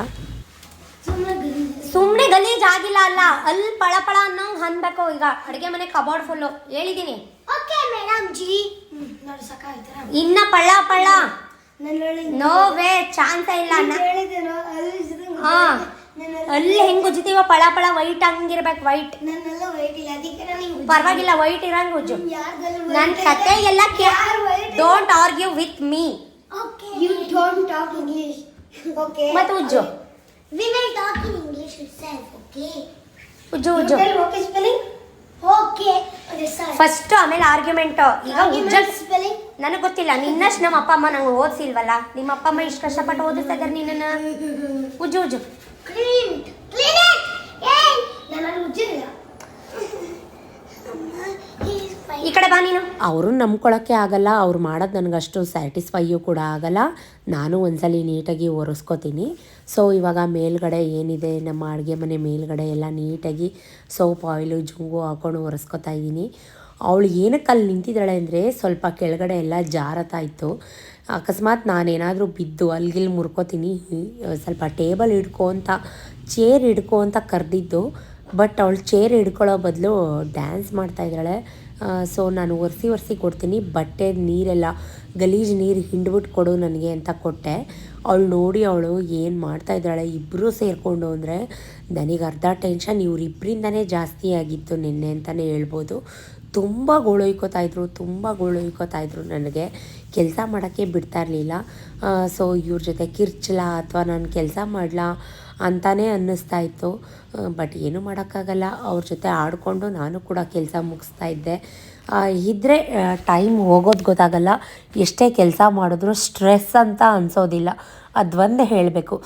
ಸುಮ್ಮನೆ ಗಲೀಜ್ ಆಗಿಲ್ಲ ಅಲ್ಲ ಅಲ್ಲಿ ಪಳ ಪಳ ಅನ್ನೋಂಗೆ ಅನ್ಬೇಕು ಈಗ ಅಡುಗೆ ಮನೆ ಕಬೋರ್ಡ್ ಫುಲ್ಲು ಹೇಳಿದ್ದೀನಿ ಓಕೆ ಮೇಡಮ್ ಜಿ. ಇನ್ನ ಪಳ್ಳ ಪಳ್ಳ ನೋ ವೇ ಚಾನ್ಸ ಇಲ್ಲ ಹಾ. ಅಲ್ಲಿ ಹೆಂಗ್ ಉಜ್ಜಿತೀವ ಪಳ ಪಳ ವೈಟ್ ಹಂಗಿರ್ಬೇಕು ವೈಟ್ ನನ್ನೆಲ್ಲ ವೈಟ್ ಇಲ್ಲ ಅದಕ್ಕೆ ನಾನು ಪರವಾಗಿಲ್ಲ ವೈಟ್ ಇರಂಗ್ ಉಜ್ಜು. ನನ್ನ ಕತೆ ಎಲ್ಲ don't argue with me okay you don't talk English okay ಮತ್ತೆ ಉಜ್ಜು. We will talk in English itself okay ಉಜ್ಜು ಉಜ್ಜು. ಓಕೆ ಸ್ಪೆಲ್ಲಿಂಗ್ ಓಕೆ ಫಸ್ಟ್ ಆಮೇಲೆ ಆರ್ಗ್ಯುಮೆಂಟ್ ಈಗ ಉಜ್ಜ. ಸ್ಪೆಲ್ಲಿಂಗ್ ನನಗೆ ಗೊತ್ತಿಲ್ಲ ನಿನ್ನಷ್ಟು ನಮ್ಮ ಅಪ್ಪ ಅಮ್ಮ ನಂಗೆ ಓದಿಸಿಲ್ವಲ್ಲ? ನಿಮ್ಮ ಅಪ್ಪ ಅಮ್ಮ ಇಷ್ಟು ಕಷ್ಟಪಟ್ಟು ಓದಿಸ್ತಾ ಇದ್ದಾರೆ ನಿನ್ನನ್ನು? ಉಜ್ಜು ಉಜ್ಜು. ನಾನು ಉಜ್ಜಿಲ್ಲ ಈ ಕಡೆ ಬಾ ನೀನು. ಅವರು ನಂಬ್ಕೊಳ್ಳೋಕ್ಕೆ ಆಗಲ್ಲ. ಅವ್ರು ಮಾಡೋದು ನನಗಷ್ಟು ಸ್ಯಾಟಿಸ್ಫೈಯು ಸ್ಯಾಟಿಸ್ಫೈಯೂ ಕೂಡ ಆಗಲ್ಲ. ನಾನು ಒಂದ್ಸಲಿ ನೀಟಾಗಿ ಒರೆಸ್ಕೋತೀನಿ. ಸೊ ಇವಾಗ ಮೇಲ್ಗಡೆ ಏನಿದೆ, ನಮ್ಮ ಅಡುಗೆ ಮನೆ ಮೇಲ್ಗಡೆ ಎಲ್ಲ ನೀಟಾಗಿ ಸೋಪ್, ಆಯಿಲು, ಜುಂಗು ಹಾಕೊಂಡು ಒರೆಸ್ಕೊತಾ ಇದ್ದೀನಿ. ಅವಳು ಏನಕ್ಕೆ ಅಲ್ಲಿ ನಿಂತಿದ್ದಾಳೆ ಅಂದರೆ ಸ್ವಲ್ಪ ಕೆಳಗಡೆ ಎಲ್ಲ ಜಾರತಾ ಇತ್ತು. ಅಕಸ್ಮಾತ್ ನಾನೇನಾದರೂ ಬಿದ್ದು ಅಲ್ಗಿಲ್ ಮುರ್ಕೋತೀನಿ ಸ್ವಲ್ಪ ಟೇಬಲ್ ಹಿಡ್ಕೊ ಅಂತ, ಚೇರ್ ಹಿಡ್ಕೋ ಅಂತ ಕರೆದಿದ್ದು, ಬಟ್ ಅವಳು ಚೇರ್ ಹಿಡ್ಕೊಳ್ಳೋ ಬದಲು ಡ್ಯಾನ್ಸ್ ಮಾಡ್ತಾ ಇದ್ದಾಳೆ. ಸೊ ನಾನು ಒರೆಸಿ ಒರೆಸಿ ಕೊಡ್ತೀನಿ, ಬಟ್ಟೆ ನೀರೆಲ್ಲ, ಗಲೀಜು ನೀರು ಹಿಂಡ್ಬಿಟ್ಟು ಕೊಡು ನನಗೆ ಅಂತ ಕೊಟ್ಟೆ. ಅವಳು ನೋಡಿ ಅವಳು ಏನು ಮಾಡ್ತಾ ಇದ್ದಾಳೆ ಇಬ್ಬರು ಸೇರಿಕೊಂಡು ಅಂದರೆ ನನಗೆ ಅರ್ಧ ಟೆನ್ಷನ್ ಇವರಿಬ್ಬರಿಂದನೇ ಜಾಸ್ತಿ ಆಗಿತ್ತು ನಿನ್ನೆ ಅಂತಲೇ ಹೇಳ್ಬೋದು. ತುಂಬ ಗೋಳೊಯ್ಕೋತಾ ಇದ್ರು, ತುಂಬ ಗೋಳೊಯ್ಕೋತಾ ಇದ್ರು ನನಗೆ. ಕೆಲಸ ಮಾಡೋಕ್ಕೆ ಬಿಡ್ತಾ ಇರಲಿಲ್ಲ. ಸೊ ಇವ್ರ ಜೊತೆ ಕಿರ್ಚಲ ಅಥವಾ ನಾನು ಕೆಲಸ ಮಾಡಲಾ ಅಂತಾನೆ ಅನ್ನಿಸ್ತಾ ಇತ್ತು. ಬಟ್ ಏನೂ ಮಾಡೋಕ್ಕಾಗಲ್ಲ. ಅವ್ರ ಜೊತೆ ಆಡಿಕೊಂಡು ನಾನು ಕೂಡ ಕೆಲಸ ಮುಗಿಸ್ತಾ ಇದ್ದೆ. ಇದ್ರೆ ಟೈಮ್ ಹೋಗೋದು ಗೊತ್ತಾಗಲ್ಲ. ಎಷ್ಟೇ ಕೆಲಸ ಮಾಡಿದ್ರು ಸ್ಟ್ರೆಸ್ ಅಂತ ಅನಿಸೋದಿಲ್ಲ. ಅದೊಂದೇ ಹೇಳಬೇಕು.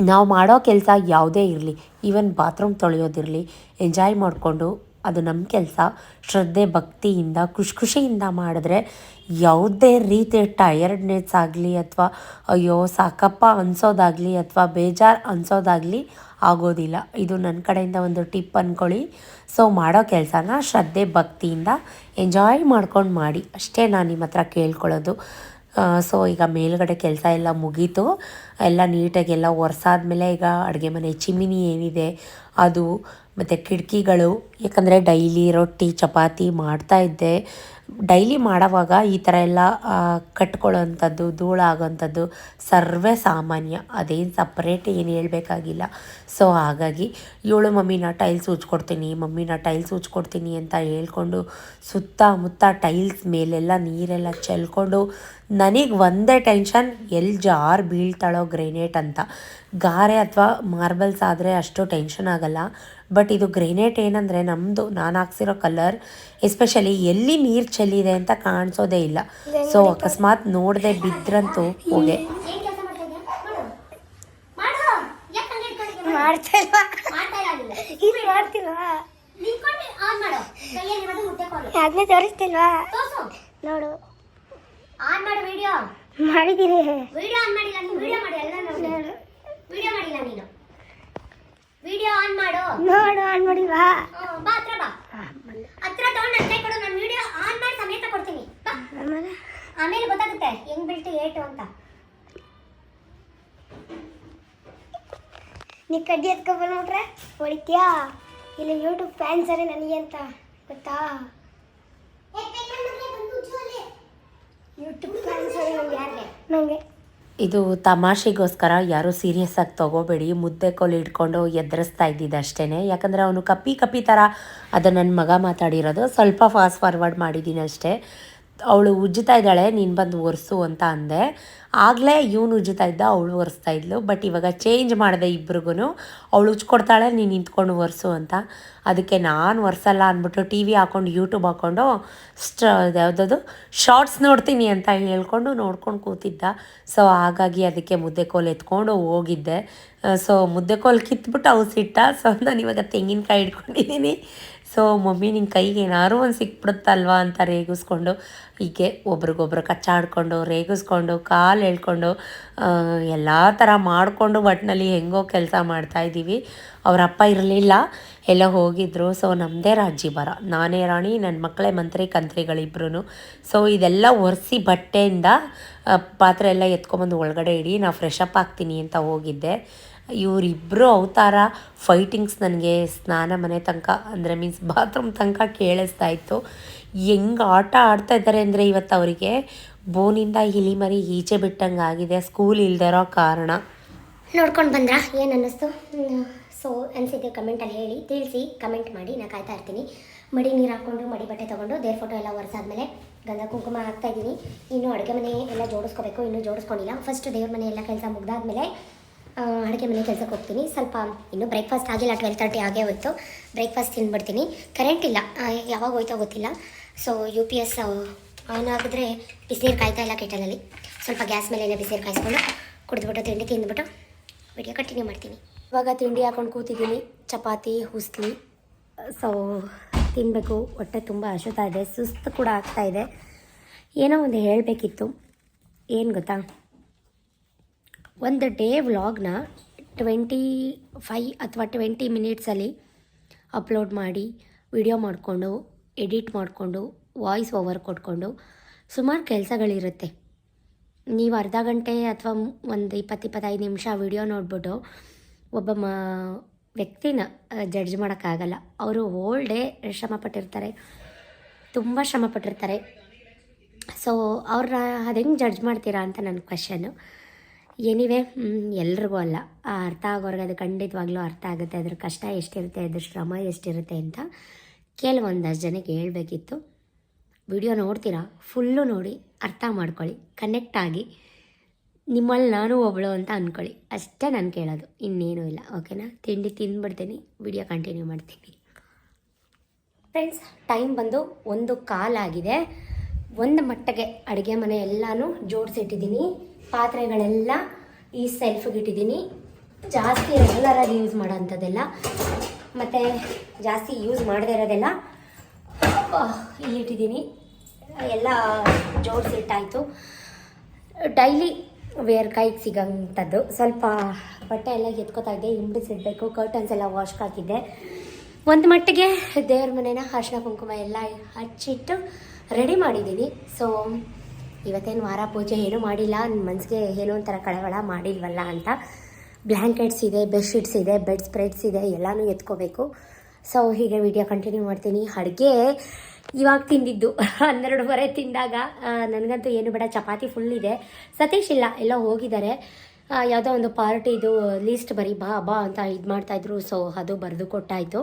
ನಾವು ಮಾಡೋ ಕೆಲಸ ಯಾವುದೇ ಇರಲಿ. Even bathroom ತೊಳೆಯೋದಿರಲಿ. ಎಂಜಾಯ್ ಮಾಡಿಕೊಂಡು ಅದು ನಮ್ಮ ಕೆಲಸ. ಶ್ರದ್ಧೆ, ಭಕ್ತಿಯಿಂದ ಖುಷಿ ಖುಷಿಯಿಂದ ಮಾಡಿದ್ರೆ ಯಾವುದೇ ರೀತಿಯ ಟಯರ್ಡ್ನೆಸ್ ಆಗಲಿ ಅಥವಾ, ಅಯ್ಯೋ ಸಾಕಪ್ಪ ಅನ್ಸೋದಾಗಲಿ ಅಥವಾ ಬೇಜಾರು ಅನ್ಸೋದಾಗಲಿ ಆಗೋದಿಲ್ಲ. ಇದು ನನ್ನ ಕಡೆಯಿಂದ ಒಂದು ಟಿಪ್ ಅಂದ್ಕೊಳ್ಳಿ ಸೊ ಮಾಡೋ ಕೆಲಸನ ಶ್ರದ್ಧೆ, ಭಕ್ತಿಯಿಂದ ಎಂಜಾಯ್ ಮಾಡ್ಕೊಂಡು ಮಾಡಿ. ಅಷ್ಟೇ ನಾನು ನಿಮ್ಮ ಹತ್ರ ಕೇಳ್ಕೊಳ್ಳೋದು. ಸೊ ಈಗ ಮೇಲ್ಗಡೆ ಕೆಲಸ ಎಲ್ಲ ಮುಗೀತು. ಎಲ್ಲ ನೀಟಾಗಿ ಎಲ್ಲ ಒರೆಸಾದ್ಮೇಲೆ ಈಗ ಅಡುಗೆ ಮನೆ ಚಿಮಿನಿ ಏನಿದೆ, ಅದು ಮತ್ತು ಕಿಟಕಿಗಳು, ಯಾಕಂದರೆ ಡೈಲಿ ರೊಟ್ಟಿ, ಚಪಾತಿ ಮಾಡ್ತಾ ಇದ್ದೆ. ಡೈಲಿ ಮಾಡೋವಾಗ ಈ ಥರ ಎಲ್ಲ ಕಟ್ಕೊಳ್ಳೋಂಥದ್ದು ಕಟ್ಕೊಳ್ಳೋವಂಥದ್ದು ಧೂಳ ಆಗೋವಂಥದ್ದು ಸರ್ವೇ ಸಾಮಾನ್ಯ. ಅದೇನು ಸಪ್ರೇಟ್ ಏನು ಹೇಳಬೇಕಾಗಿಲ್ಲ. ಸೊ ಹಾಗಾಗಿ ಏಳು ಮಮ್ಮಿನ ಟೈಲ್ಸ್ ಉಜ್ಕೊಡ್ತೀನಿ ಮಮ್ಮಿನ ಟೈಲ್ಸ್ ಉಜ್ಕೊಡ್ತೀನಿ ಅಂತ ಹೇಳ್ಕೊಂಡು ಸುತ್ತಮುತ್ತ ಟೈಲ್ಸ್ ಮೇಲೆಲ್ಲ ನೀರೆಲ್ಲ ಚೆಲ್ಕೊಂಡು ನನಗೆ ಒಂದೇ ಟೆನ್ಷನ್ ಎಲ್ಲಿ ಜಾರ್ ಬೀಳ್ತಾಳೋ ಗ್ರೆನೇಟ್ ಅಂತ. ಗಾರೆ ಅಥವಾ ಮಾರ್ಬಲ್ಸ್ ಆದರೆ ಅಷ್ಟು ಟೆನ್ಷನ್ ಆಗಲ್ಲ. ಬಟ್ ಇದು ಗ್ರೆನೇಟ್ ಏನಂದರೆ ನಮ್ಮದು ನಾನು ಹಾಕ್ಸಿರೋ ಕಲರ್ ಎಸ್ಪೆಷಲಿ ಎಲ್ಲಿ ನೀರು ಚೆಲ್ಲಿದೆ ಅಂತ ಕಾಣಿಸೋದೇ ಇಲ್ಲ. ಸೊ ಅಕಸ್ಮಾತ್ ನೋಡದೆ ಬಿದ್ರಂತೂ ಹೋಗೆ. ಮಾಡ್ತಿಲ್ವಾ? ಅದನ್ನೇ ತೋರಿಸ್ತಿಲ್ವಾ? ನೋಡು. ಆನ್ ಮಾಡು ವಿಡಿಯೋ. ಮಾಡಿದ್ದೀನಿ ವಿಡಿಯೋ ಆನ್ ಮಾಡಿಲ್ಲ ನೀನು ವಿಡಿಯೋ ಮಾಡಿ ಎಲ್ಲ ನೋಡಿ. ವಿಡಿಯೋ ಮಾಡಿಲ್ಲ ನೀನು. ವಿಡಿಯೋ ಆನ್ ಮಾಡು. ನೋಡು ಆನ್ ಮಾಡಿ ಬಾ ಬಾ ಹತ್ರ ಬಾ. ಹತ್ರ ತಗೊಂಡು ಅಷ್ಟೇ ಕೊಡು ನಾನು ವಿಡಿಯೋ ಆನ್ ಮಾಡಿ ಸಮೇತ ಕೊಡ್ತೀನಿ. ಬಾ. ಆಮೇಲೆ? ಆಮೇಲೆ ಗೊತ್ತಾಗುತ್ತೆ ಹೆಂಗ್ ಬೀಳ್ತು ಏಟು ಅಂತ. ನೀ ಕಡ್ಡಿ ಎತ್ಕೊಂಡ್ ಹೊಡಿತೀಯಾ? ಇಲ್ಲ ಯೂಟ್ಯೂಬ್ ಫ್ಯಾನ್ಸರೇ ನನಗೆ ಅಂತ ಗೊತ್ತಾ ಯೂಟ್ಯೂಬ್ ಫ್ಯಾನ್ಸರೇ ನನಗೆ ಯಾರಿಗೆ? ನನಗೆ ಇದು ತಮಾಷೆಗೋಸ್ಕರ ಯಾರೂ ಸೀರಿಯಸ್ ಆಗಿ ತಗೋಬೇಡಿ ಮುದ್ದೆ ಕೋಲು ಇಟ್ಕೊಂಡು ಎದುರಿಸ್ತಾ ಇದ್ದಿದ್ದು ಅಷ್ಟೇ ಯಾಕಂದರೆ ಅವನು ಕಪ್ಪಿ ಕಪ್ಪಿ ಥರ ಅದು ನನ್ನ ಮಗ ಮಾತಾಡಿರೋದು. ಸ್ವಲ್ಪ ಫಾಸ್ಟ್ ಫಾರ್ವರ್ಡ್ ಮಾಡಿದ್ದೀನಿ ಅಷ್ಟೇ. ಅವಳು ಉಜ್ಜುತ್ತಾ ಇದ್ದಾಳೆ, ನೀನು ಬಂದು ಒರೆಸು ಅಂತ ಅಂದೆ. ಆಗಲೇ ಇವನು ಉಜ್ಜುತ್ತಾ ಇದ್ದ, ಅವಳು ಒರೆಸ್ತಾ ಇದ್ಲು. ಬಟ್ ಇವಾಗ ಚೇಂಜ್ ಮಾಡಿದೆ ಇಬ್ರಿಗೂ ಅವಳು ಉಜ್ಕೊಡ್ತಾಳೆ, ನೀನು ನಿಂತ್ಕೊಂಡು ಒರೆಸು ಅಂತ. ಅದಕ್ಕೆ ನಾನು ಒರೆಸಲ್ಲ ಅಂದ್ಬಿಟ್ಟು ಟಿ ವಿ ಹಾಕ್ಕೊಂಡು ಯೂಟ್ಯೂಬ್ ಹಾಕ್ಕೊಂಡು ಸ್ಟ ಯಾವುದದು ಶಾರ್ಟ್ಸ್ ನೋಡ್ತೀನಿ ಅಂತ ಹೇಳ್ಕೊಂಡು ನೋಡ್ಕೊಂಡು ಕೂತಿದ್ದ. ಸೊ ಹಾಗಾಗಿ ಅದಕ್ಕೆ ಮುದ್ದೆ ಕೋಲು ಎತ್ಕೊಂಡು ಹೋಗಿದ್ದೆ. ಸೊ ಮುದ್ದೆ ಕೋಲು ಕಿತ್ಬಿಟ್ಟು ಅವು ಸಿಟ್ಟ ಸೊ ನಾನು ಇವಾಗ ತೆಂಗಿನಕಾಯಿ ಇಟ್ಕೊಂಡಿದ್ದೀನಿ ಸೊ ಮಮ್ಮಿ ನಿನ್ನ ಕೈಗೆ ಏನಾದ್ರು ಒಂದು ಸಿಕ್ಬಿಡುತ್ತಲ್ವಾ ಅಂತ ರೇಗಿಸ್ಕೊಂಡು, ಹೀಗೆ ಒಬ್ರಿಗೊಬ್ರು ಕಚ್ಚಾಡ್ಕೊಂಡು, ರೇಗಿಸ್ಕೊಂಡು, ಕಾಲು ಎಳ್ಕೊಂಡು ಎಲ್ಲ ಥರ ಮಾಡಿಕೊಂಡು ಒಟ್ಟಿನಲ್ಲಿ ಹೆಂಗೋ ಕೆಲಸ ಮಾಡ್ತಾಯಿದ್ದೀವಿ ಅವ್ರ ಅಪ್ಪ ಇರಲಿಲ್ಲ, ಎಲ್ಲ ಹೋಗಿದ್ರು. ಸೊ ನಮ್ಮದೇ ರಾಜ್ಯಭಾರ ನಾನೇ ರಾಣಿ ನನ್ನ ಮಕ್ಕಳೇ ಮಂತ್ರಿ ಕಂತ್ರಿಗಳಿಬ್ರು ಸೊ ಇದೆಲ್ಲ ಒರೆಸಿ ಬಟ್ಟೆಯಿಂದ ಪಾತ್ರೆ ಎಲ್ಲ ಎತ್ಕೊಂಬಂದು ಒಳಗಡೆ ಇಡಿ, ನಾ ಫ್ರೆಶ್ ಅಪ್ ಆಗ್ತೀನಿ ಅಂತ ಹೋಗಿದ್ದೆ. ಇವರಿಬ್ಬರು ಅವತಾರ ಫೈಟಿಂಗ್ಸ್ ನನಗೆ ಸ್ನಾನ ಮನೆ ತನಕ, ಅಂದರೆ ಮೀನ್ಸ್ ಬಾತ್ರೂಮ್ ತನಕ ಕೇಳಿಸ್ತಾ ಇತ್ತು. ಹೆಂಗೆ ಆಟ ಆಡ್ತಾ ಇದ್ದಾರೆ ಅಂದರೆ ಇವತ್ತು ಅವರಿಗೆ ಬೋನಿಂದ ಇಲಿ ಮರಿ ಈಚೆ ಬಿಟ್ಟಂಗೆ ಆಗಿದೆ ಸ್ಕೂಲ್ ಇಲ್ದಿರೋ ಕಾರಣ. ನೋಡ್ಕೊಂಡು ಬಂದ್ರಾ? ಏನು ಅನ್ನಿಸ್ತು? ಸೊ ಅನಿಸಿದ್ದೆ ಕಮೆಂಟಲ್ಲಿ ಹೇಳಿ. ತಿಳಿಸಿ ಕಮೆಂಟ್ ಮಾಡಿ ನಾನು ಕಾಯ್ತಾ ಇರ್ತೀನಿ. ಮಡಿ ನೀರು ಹಾಕ್ಕೊಂಡು, ಮಡಿ ಬಟ್ಟೆ ತೊಗೊಂಡು, ದೇವ್ರ ಫೋಟೋ ಎಲ್ಲ ಒರೆಸಾದ್ಮೇಲೆ ಗಂಧ ಕುಂಕುಮ ಹಾಕ್ತಾ ಇದ್ದೀನಿ. ಇನ್ನೂ ಅಡುಗೆ ಮನೆ ಎಲ್ಲ ಜೋಡಿಸ್ಕೋಬೇಕು, ಇನ್ನೂ ಜೋಡಿಸ್ಕೊಂಡಿಲ್ಲ. ಫಸ್ಟ್ ದೇವ್ರ ಮನೆ ಎಲ್ಲ ಕೆಲಸ ಮುಗ್ದಾದ್ಮೇಲೆ ಅಡುಗೆ ಮನೆ ಕೆಲಸಕ್ಕೆ ಹೋಗ್ತೀನಿ. ಸ್ವಲ್ಪ ಇನ್ನು ಬ್ರೇಕ್ಫಾಸ್ಟ್ ಆಗಿಲ್ಲ ಟ್ವೆಲ್ ತರ್ಟಿ ಆಗೇ ಹೋಯ್ತು. ಬ್ರೇಕ್ಫಾಸ್ಟ್ ತಿಂದ್ಬಿಡ್ತೀನಿ. ಕರೆಂಟ್ ಇಲ್ಲ. ಯಾವಾಗ ಹೋಯ್ತೋ ಗೊತ್ತಿಲ್ಲ. So U P S on ಆಗಿದ್ರೆ ಬಿಸಿನೀರು ಕಾಯ್ತಾ ಇಲ್ಲ ಕೆಟಲಲ್ಲಿ. ಸ್ವಲ್ಪ ಗ್ಯಾಸ್ ಮೇಲೆ ಬಿಸಿನೀರು ಕಾಯಿಸ್ಕೊಂಡು ಕುಡಿದ್ಬಿಟ್ಟು ತಿಂಡಿ ತಿಂದ್ಬಿಟ್ಟು ವಿಡಿಯೋ ಕಂಟಿನ್ಯೂ ಮಾಡ್ತೀನಿ. ಇವಾಗ ತಿಂಡಿ ಹಾಕೊಂಡು ಕೂತಿದ್ದೀನಿ. ಚಪಾತಿ, ಹುಸ್ಲಿ. ಸೊ ತಿನ್ನಬೇಕು ಹೊಟ್ಟೆ ತುಂಬ ಹಸುತ್ತಾ ಇದೆ. ಸುಸ್ತು ಕೂಡ ಆಗ್ತಾ ಇದೆ. ಏನೋ ಒಂದು ಹೇಳಬೇಕಿತ್ತು. ಏನು ಗೊತ್ತಾ? ಒಂದು ಡೇ ವ್ಲಾಗ್ನ ಟ್ವೆಂಟಿ ಫೈ ಅಥವಾ ಟ್ವೆಂಟಿ ಮಿನಿಟ್ಸಲ್ಲಿ ಅಪ್ಲೋಡ್ ಮಾಡಿ, ವಿಡಿಯೋ ಮಾಡಿಕೊಂಡು, ಎಡಿಟ್ ಮಾಡಿಕೊಂಡು, ವಾಯ್ಸ್ ಓವರ್ ಕೊಟ್ಕೊಂಡು, ಸುಮಾರು ಕೆಲಸಗಳಿರುತ್ತೆ. ನೀವು ಅರ್ಧ ಗಂಟೆ ಅಥವಾ ಒಂದು ಇಪ್ಪತ್ತು, ಇಪ್ಪತ್ತೈದು ನಿಮಿಷ ವಿಡಿಯೋ ನೋಡ್ಬಿಟ್ಟು ಒಬ್ಬ ಮ ವ್ಯಕ್ತಿನ ಜಡ್ಜ್ ಮಾಡೋಕ್ಕಾಗಲ್ಲ. ಅವರು ಹೋಲ್ ಡೇ ಶ್ರಮ ಪಟ್ಟಿರ್ತಾರೆ ತುಂಬ ಶ್ರಮ ಪಟ್ಟಿರ್ತಾರೆ ಸೊ ಅವ್ರನ್ನ ಅದು ಹೆಂಗೆ ಜಡ್ಜ್ ಮಾಡ್ತೀರಾ ಅಂತ ನನ್ನ ಕ್ವಶನ್ನು ಏನಿವೆ ಎಲ್ರಿಗೂ ಅಲ್ಲ. ಅರ್ಥ ಆಗೋರ್ಗೆ ಅದು ಖಂಡಿತವಾಗ್ಲೂ ಅರ್ಥ ಆಗುತ್ತೆ. ಅದ್ರ ಕಷ್ಟ ಎಷ್ಟಿರುತ್ತೆ, ಅದ್ರ ಶ್ರಮ ಎಷ್ಟಿರುತ್ತೆ ಅಂತ ಕೆಲವೊಂದಷ್ಟು ಜನಕ್ಕೆ ಹೇಳಬೇಕಿತ್ತು. ವಿಡಿಯೋ ನೋಡ್ತೀರಾ? ಫುಲ್ಲು ನೋಡಿ, ಅರ್ಥ ಮಾಡ್ಕೊಳ್ಳಿ ಕನೆಕ್ಟ್ ಆಗಿ, ನಿಮ್ಮಲ್ಲಿ ನಾನು ಒಬ್ಬಳು ಅಂತ ಅಂದ್ಕೊಳ್ಳಿ ಅಷ್ಟೇ ನಾನು ಕೇಳೋದು, ಇನ್ನೇನೂ ಇಲ್ಲ, ಓಕೆನಾ? ತಿಂಡಿ ತಿಂದ್ಬಿಡ್ತೀನಿ, ವಿಡಿಯೋ ಕಂಟಿನ್ಯೂ ಮಾಡ್ತೀನಿ. ಫ್ರೆಂಡ್ಸ್ ಟೈಮ್ ಬಂದು ಒಂದು ಕಾಲಾಗಿದೆ ಒಂದು ಮಟ್ಟಿಗೆ ಅಡುಗೆ ಮನೆ ಎಲ್ಲನೂ ಜೋಡಿಸಿಟ್ಟಿದ್ದೀನಿ. ಪಾತ್ರೆಗಳೆಲ್ಲ ಈ ಸೆಲ್ಫಿಗೆ ಇಟ್ಟಿದ್ದೀನಿ. ಜಾಸ್ತಿ ರೆಗ್ಯುಲರಾಗಿ ಯೂಸ್ ಮಾಡೋಂಥದ್ದೆಲ್ಲ ಮತ್ತು ಜಾಸ್ತಿ ಯೂಸ್ ಮಾಡದೇ ಇರೋದೆಲ್ಲ ಇಲ್ಲಿ ಇಟ್ಟಿದ್ದೀನಿ. ಎಲ್ಲ ಜೋಡಿಸಿಟ್ಟಾಯಿತು ಡೈಲಿ ವೇರ್ ಕೈಗೆ ಸಿಗೋಂಥದ್ದು. ಸ್ವಲ್ಪ ಬಟ್ಟೆ ಎಲ್ಲ ಎತ್ಕೋತಾ ಇದ್ದೆ ಹಿಂಬಿಸಿಡ್ಬೇಕು ಕರ್ಟನ್ಸ್ ಎಲ್ಲ ವಾಶ್ ಹಾಕಿದ್ದೆ. ಒಂದು ಮಟ್ಟಿಗೆ ದೇವ್ರ ಮನೇನ ಅರ್ಶಿನ ಕುಂಕುಮ ಎಲ್ಲ ಹಚ್ಚಿಟ್ಟು ರೆಡಿ ಮಾಡಿದ್ದೀನಿ. ಸೊ ಇವತ್ತೇನು ವಾರ ಪೂಜೆ ಏನೂ ಮಾಡಿಲ್ಲ ನನ್ನ ಮನಸ್ಸಿಗೆ ಏನೋ ಒಂಥರ ಕಳವಳ ಮಾಡಿಲ್ವಲ್ಲ ಅಂತ. ಬ್ಲ್ಯಾಂಕೆಟ್ಸ್ ಇದೆ ಬೆಡ್ಶೀಟ್ಸ್ ಇದೆ, ಬೆಡ್ ಸ್ಪ್ರೆಡ್ಸ್ ಇದೆ, ಎಲ್ಲನೂ ಎತ್ಕೋಬೇಕು. ಸೊ ಹೀಗೆ ವಿಡಿಯೋ ಕಂಟಿನ್ಯೂ ಮಾಡ್ತೀನಿ. ಅಡುಗೆ ಇವಾಗ ತಿಂದಿದ್ದು. ಹನ್ನೆರಡುವರೆ ತಿಂದಾಗ ನನಗಂತೂ ಏನು ಬೇಡ, ಚಪಾತಿ ಫುಲ್ ಇದೆ. ಸತೀಶ್ ಇಲ್ಲ, ಎಲ್ಲ ಹೋಗಿದ್ದಾರೆ. ಯಾವುದೋ ಒಂದು ಪಾರ್ಟಿದು ಲೀಸ್ಟ್ ಬರೀ ಬಾ ಬಾ ಅಂತ ಇದು ಮಾಡ್ತಾಯಿದ್ರು ಸೊ ಅದು ಬರೆದು ಕೊಟ್ಟಾಯಿತು.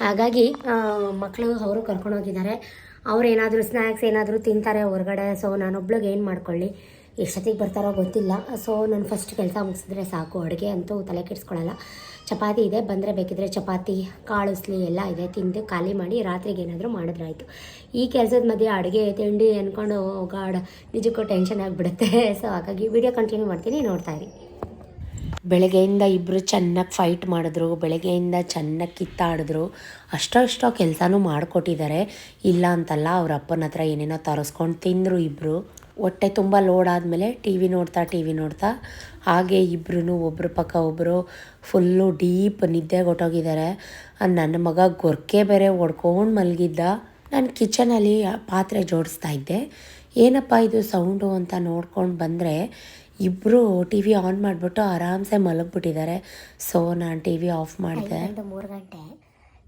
ಹಾಗಾಗಿ ಮಕ್ಕಳು ಅವರು ಕರ್ಕೊಂಡು ಹೋಗಿದ್ದಾರೆ ಅವ್ರು ಏನಾದರೂ ಸ್ನ್ಯಾಕ್ಸ್ ಏನಾದರೂ ತಿಂತಾರೆ ಹೊರಗಡೆ ಸೊ ನಾನೊಬ್ಳಿಗೆ ಏನು ಮಾಡ್ಕೊಳ್ಳಿ? ಎಷ್ಟೊತ್ತಿಗೆ ಬರ್ತಾರೋ ಗೊತ್ತಿಲ್ಲ. ಸೊ ನಾನು ಫಸ್ಟ್ ಕೆಲಸ ಮುಗಿಸಿದ್ರೆ ಸಾಕು. ಅಡುಗೆ ಅಂತೂ ತಲೆ ಕೆಡಿಸ್ಕೊಳ್ಳಲ್ಲ ಚಪಾತಿ ಇದೆ, ಬಂದರೆ ಬೇಕಿದ್ರೆ ಚಪಾತಿ, ಕಾಳು ಉಸ್ಲಿ ಎಲ್ಲ ಇದೆ. ತಿಂದು ಖಾಲಿ ಮಾಡಿ ರಾತ್ರಿಗೆ ಏನಾದರೂ ಮಾಡಿದ್ರಾಯ್ತು ಈ ಕೆಲಸದ ಮಧ್ಯೆ ಅಡುಗೆ, ತಿಂಡಿ ಅಂದ್ಕೊಂಡು ಗಾಡ್, ನಿಜಕ್ಕೂ ಟೆನ್ಷನ್ ಆಗಿಬಿಡುತ್ತೆ. ಸೊ ಹಾಗಾಗಿ ವಿಡಿಯೋ ಕಂಟಿನ್ಯೂ ಮಾಡ್ತೀನಿ, ನೋಡ್ತಾ ಬೆಳಗ್ಗೆಯಿಂದ ಇಬ್ಬರು ಚೆನ್ನಾಗಿ ಫೈಟ್ ಮಾಡಿದ್ರು, ಬೆಳಗ್ಗೆಯಿಂದ ಚೆನ್ನಾಗಿ ಕಿತ್ತಾಡಿದ್ರು. ಅಷ್ಟೋ ಕೆಲಸನೂ ಮಾಡಿಕೊಟ್ಟಿದ್ದಾರೆ. ಇಲ್ಲ ಅಂತಲ್ಲ, ಅವ್ರ ಅಪ್ಪನ ಹತ್ರ ಏನೇನೋ ತರಿಸ್ಕೊಂಡು ತಿಂದರು ಇಬ್ಬರು ಹೊಟ್ಟೆ ತುಂಬ ಲೋಡ್ ಆದಮೇಲೆ ಟಿ ವಿ ನೋಡ್ತಾ ಟಿ ವಿ ನೋಡ್ತಾ, ಹಾಗೆ ಇಬ್ಬರೂ ಒಬ್ಬರು ಪಕ್ಕ ಒಬ್ಬರು ಫುಲ್ಲು ಡೀಪ್ ನಿದ್ದೆ ಕೊಟ್ಟೋಗಿದ್ದಾರೆ ನನ್ನ ಮಗ ಗೊರ್ಕೆ ಬೇರೆ ಹೊಡ್ಕೊಂಡು ಮಲಗಿದ್ದ. ನಾನು ಕಿಚನಲ್ಲಿ ಪಾತ್ರೆ ಜೋಡಿಸ್ತಾ ಇದ್ದೆ. ಏನಪ್ಪ ಇದು ಸೌಂಡು ಅಂತ ನೋಡ್ಕೊಂಡು ಬಂದರೆ ಇಬ್ಬರು ಟಿ ವಿ ಆನ್ ಮಾಡಿಬಿಟ್ಟು ಆರಾಮ್ಸೆ ಮಲಗಿಬಿಟ್ಟಿದ್ದಾರೆ. ಸೊ ನಾನು ಟಿ ವಿ ಆಫ್ ಮಾಡಿದೆ. ಮೂರು ಗಂಟೆ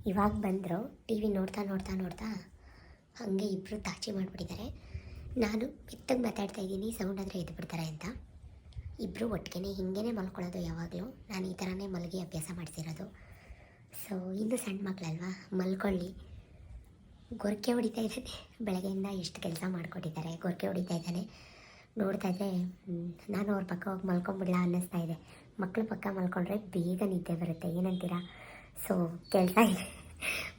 ಇವಾಗ ಬಂದರು. ಟಿ ವಿ ನೋಡ್ತಾ ನೋಡ್ತಾ ನೋಡ್ತಾ ಹಾಗೆ ಇಬ್ಬರು ತಾಚಿ ಮಾಡಿಬಿಟ್ಟಿದ್ದಾರೆ. ನಾನು ಮೆತ್ತಗೆ ಮಾತಾಡ್ತಾ ಇದ್ದೀನಿ ಸೌಂಡ್ ಆದರೆ ಎದ್ದು ಬಿಡ್ತಾರೆ ಅಂತ. ಇಬ್ಬರು ಒಟ್ಟಿಗೆ ಹಿಂಗೇ ಮಲ್ಕೊಳ್ಳೋದು ಯಾವಾಗಲೂ. ನಾನು ಈ ಥರನೇ ಮಲಗಿ ಅಭ್ಯಾಸ ಮಾಡಿಸಿರೋದು. ಸೊ ಇನ್ನು ಸಣ್ಣ ಮಕ್ಕಳಲ್ವಾ ಮಲ್ಕೊಳ್ಳಿ. ಗೊರಕೆ ಹೊಡಿತಾ ಇದ್ದಾನೆ. ಬೆಳಗ್ಗೆಯಿಂದ ಎಷ್ಟು ಕೆಲಸ ಮಾಡಿಕೊಟ್ಟಿದ್ದಾರೆ. ಗೊರಕೆ ಹೊಡಿತಾ ಇದ್ದಾನೆ. ನೋಡ್ತಾ ಇದ್ದೆ ನಾನು ಅವ್ರ ಪಕ್ಕ ಹೋಗಿ ಮಲ್ಕೊಂಬಿಡ್ಲಾ ಅನ್ನಿಸ್ತಾ ಇದೆ. ಮಕ್ಕಳು ಪಕ್ಕ ಮಲ್ಕೊಂಡ್ರೆ ಬೇಗ ನಿದ್ದೆ ಬರುತ್ತೆ. ಏನಂತೀರಾ? ಸೊ ಕೇಳ್ತಾ ಇದೆ.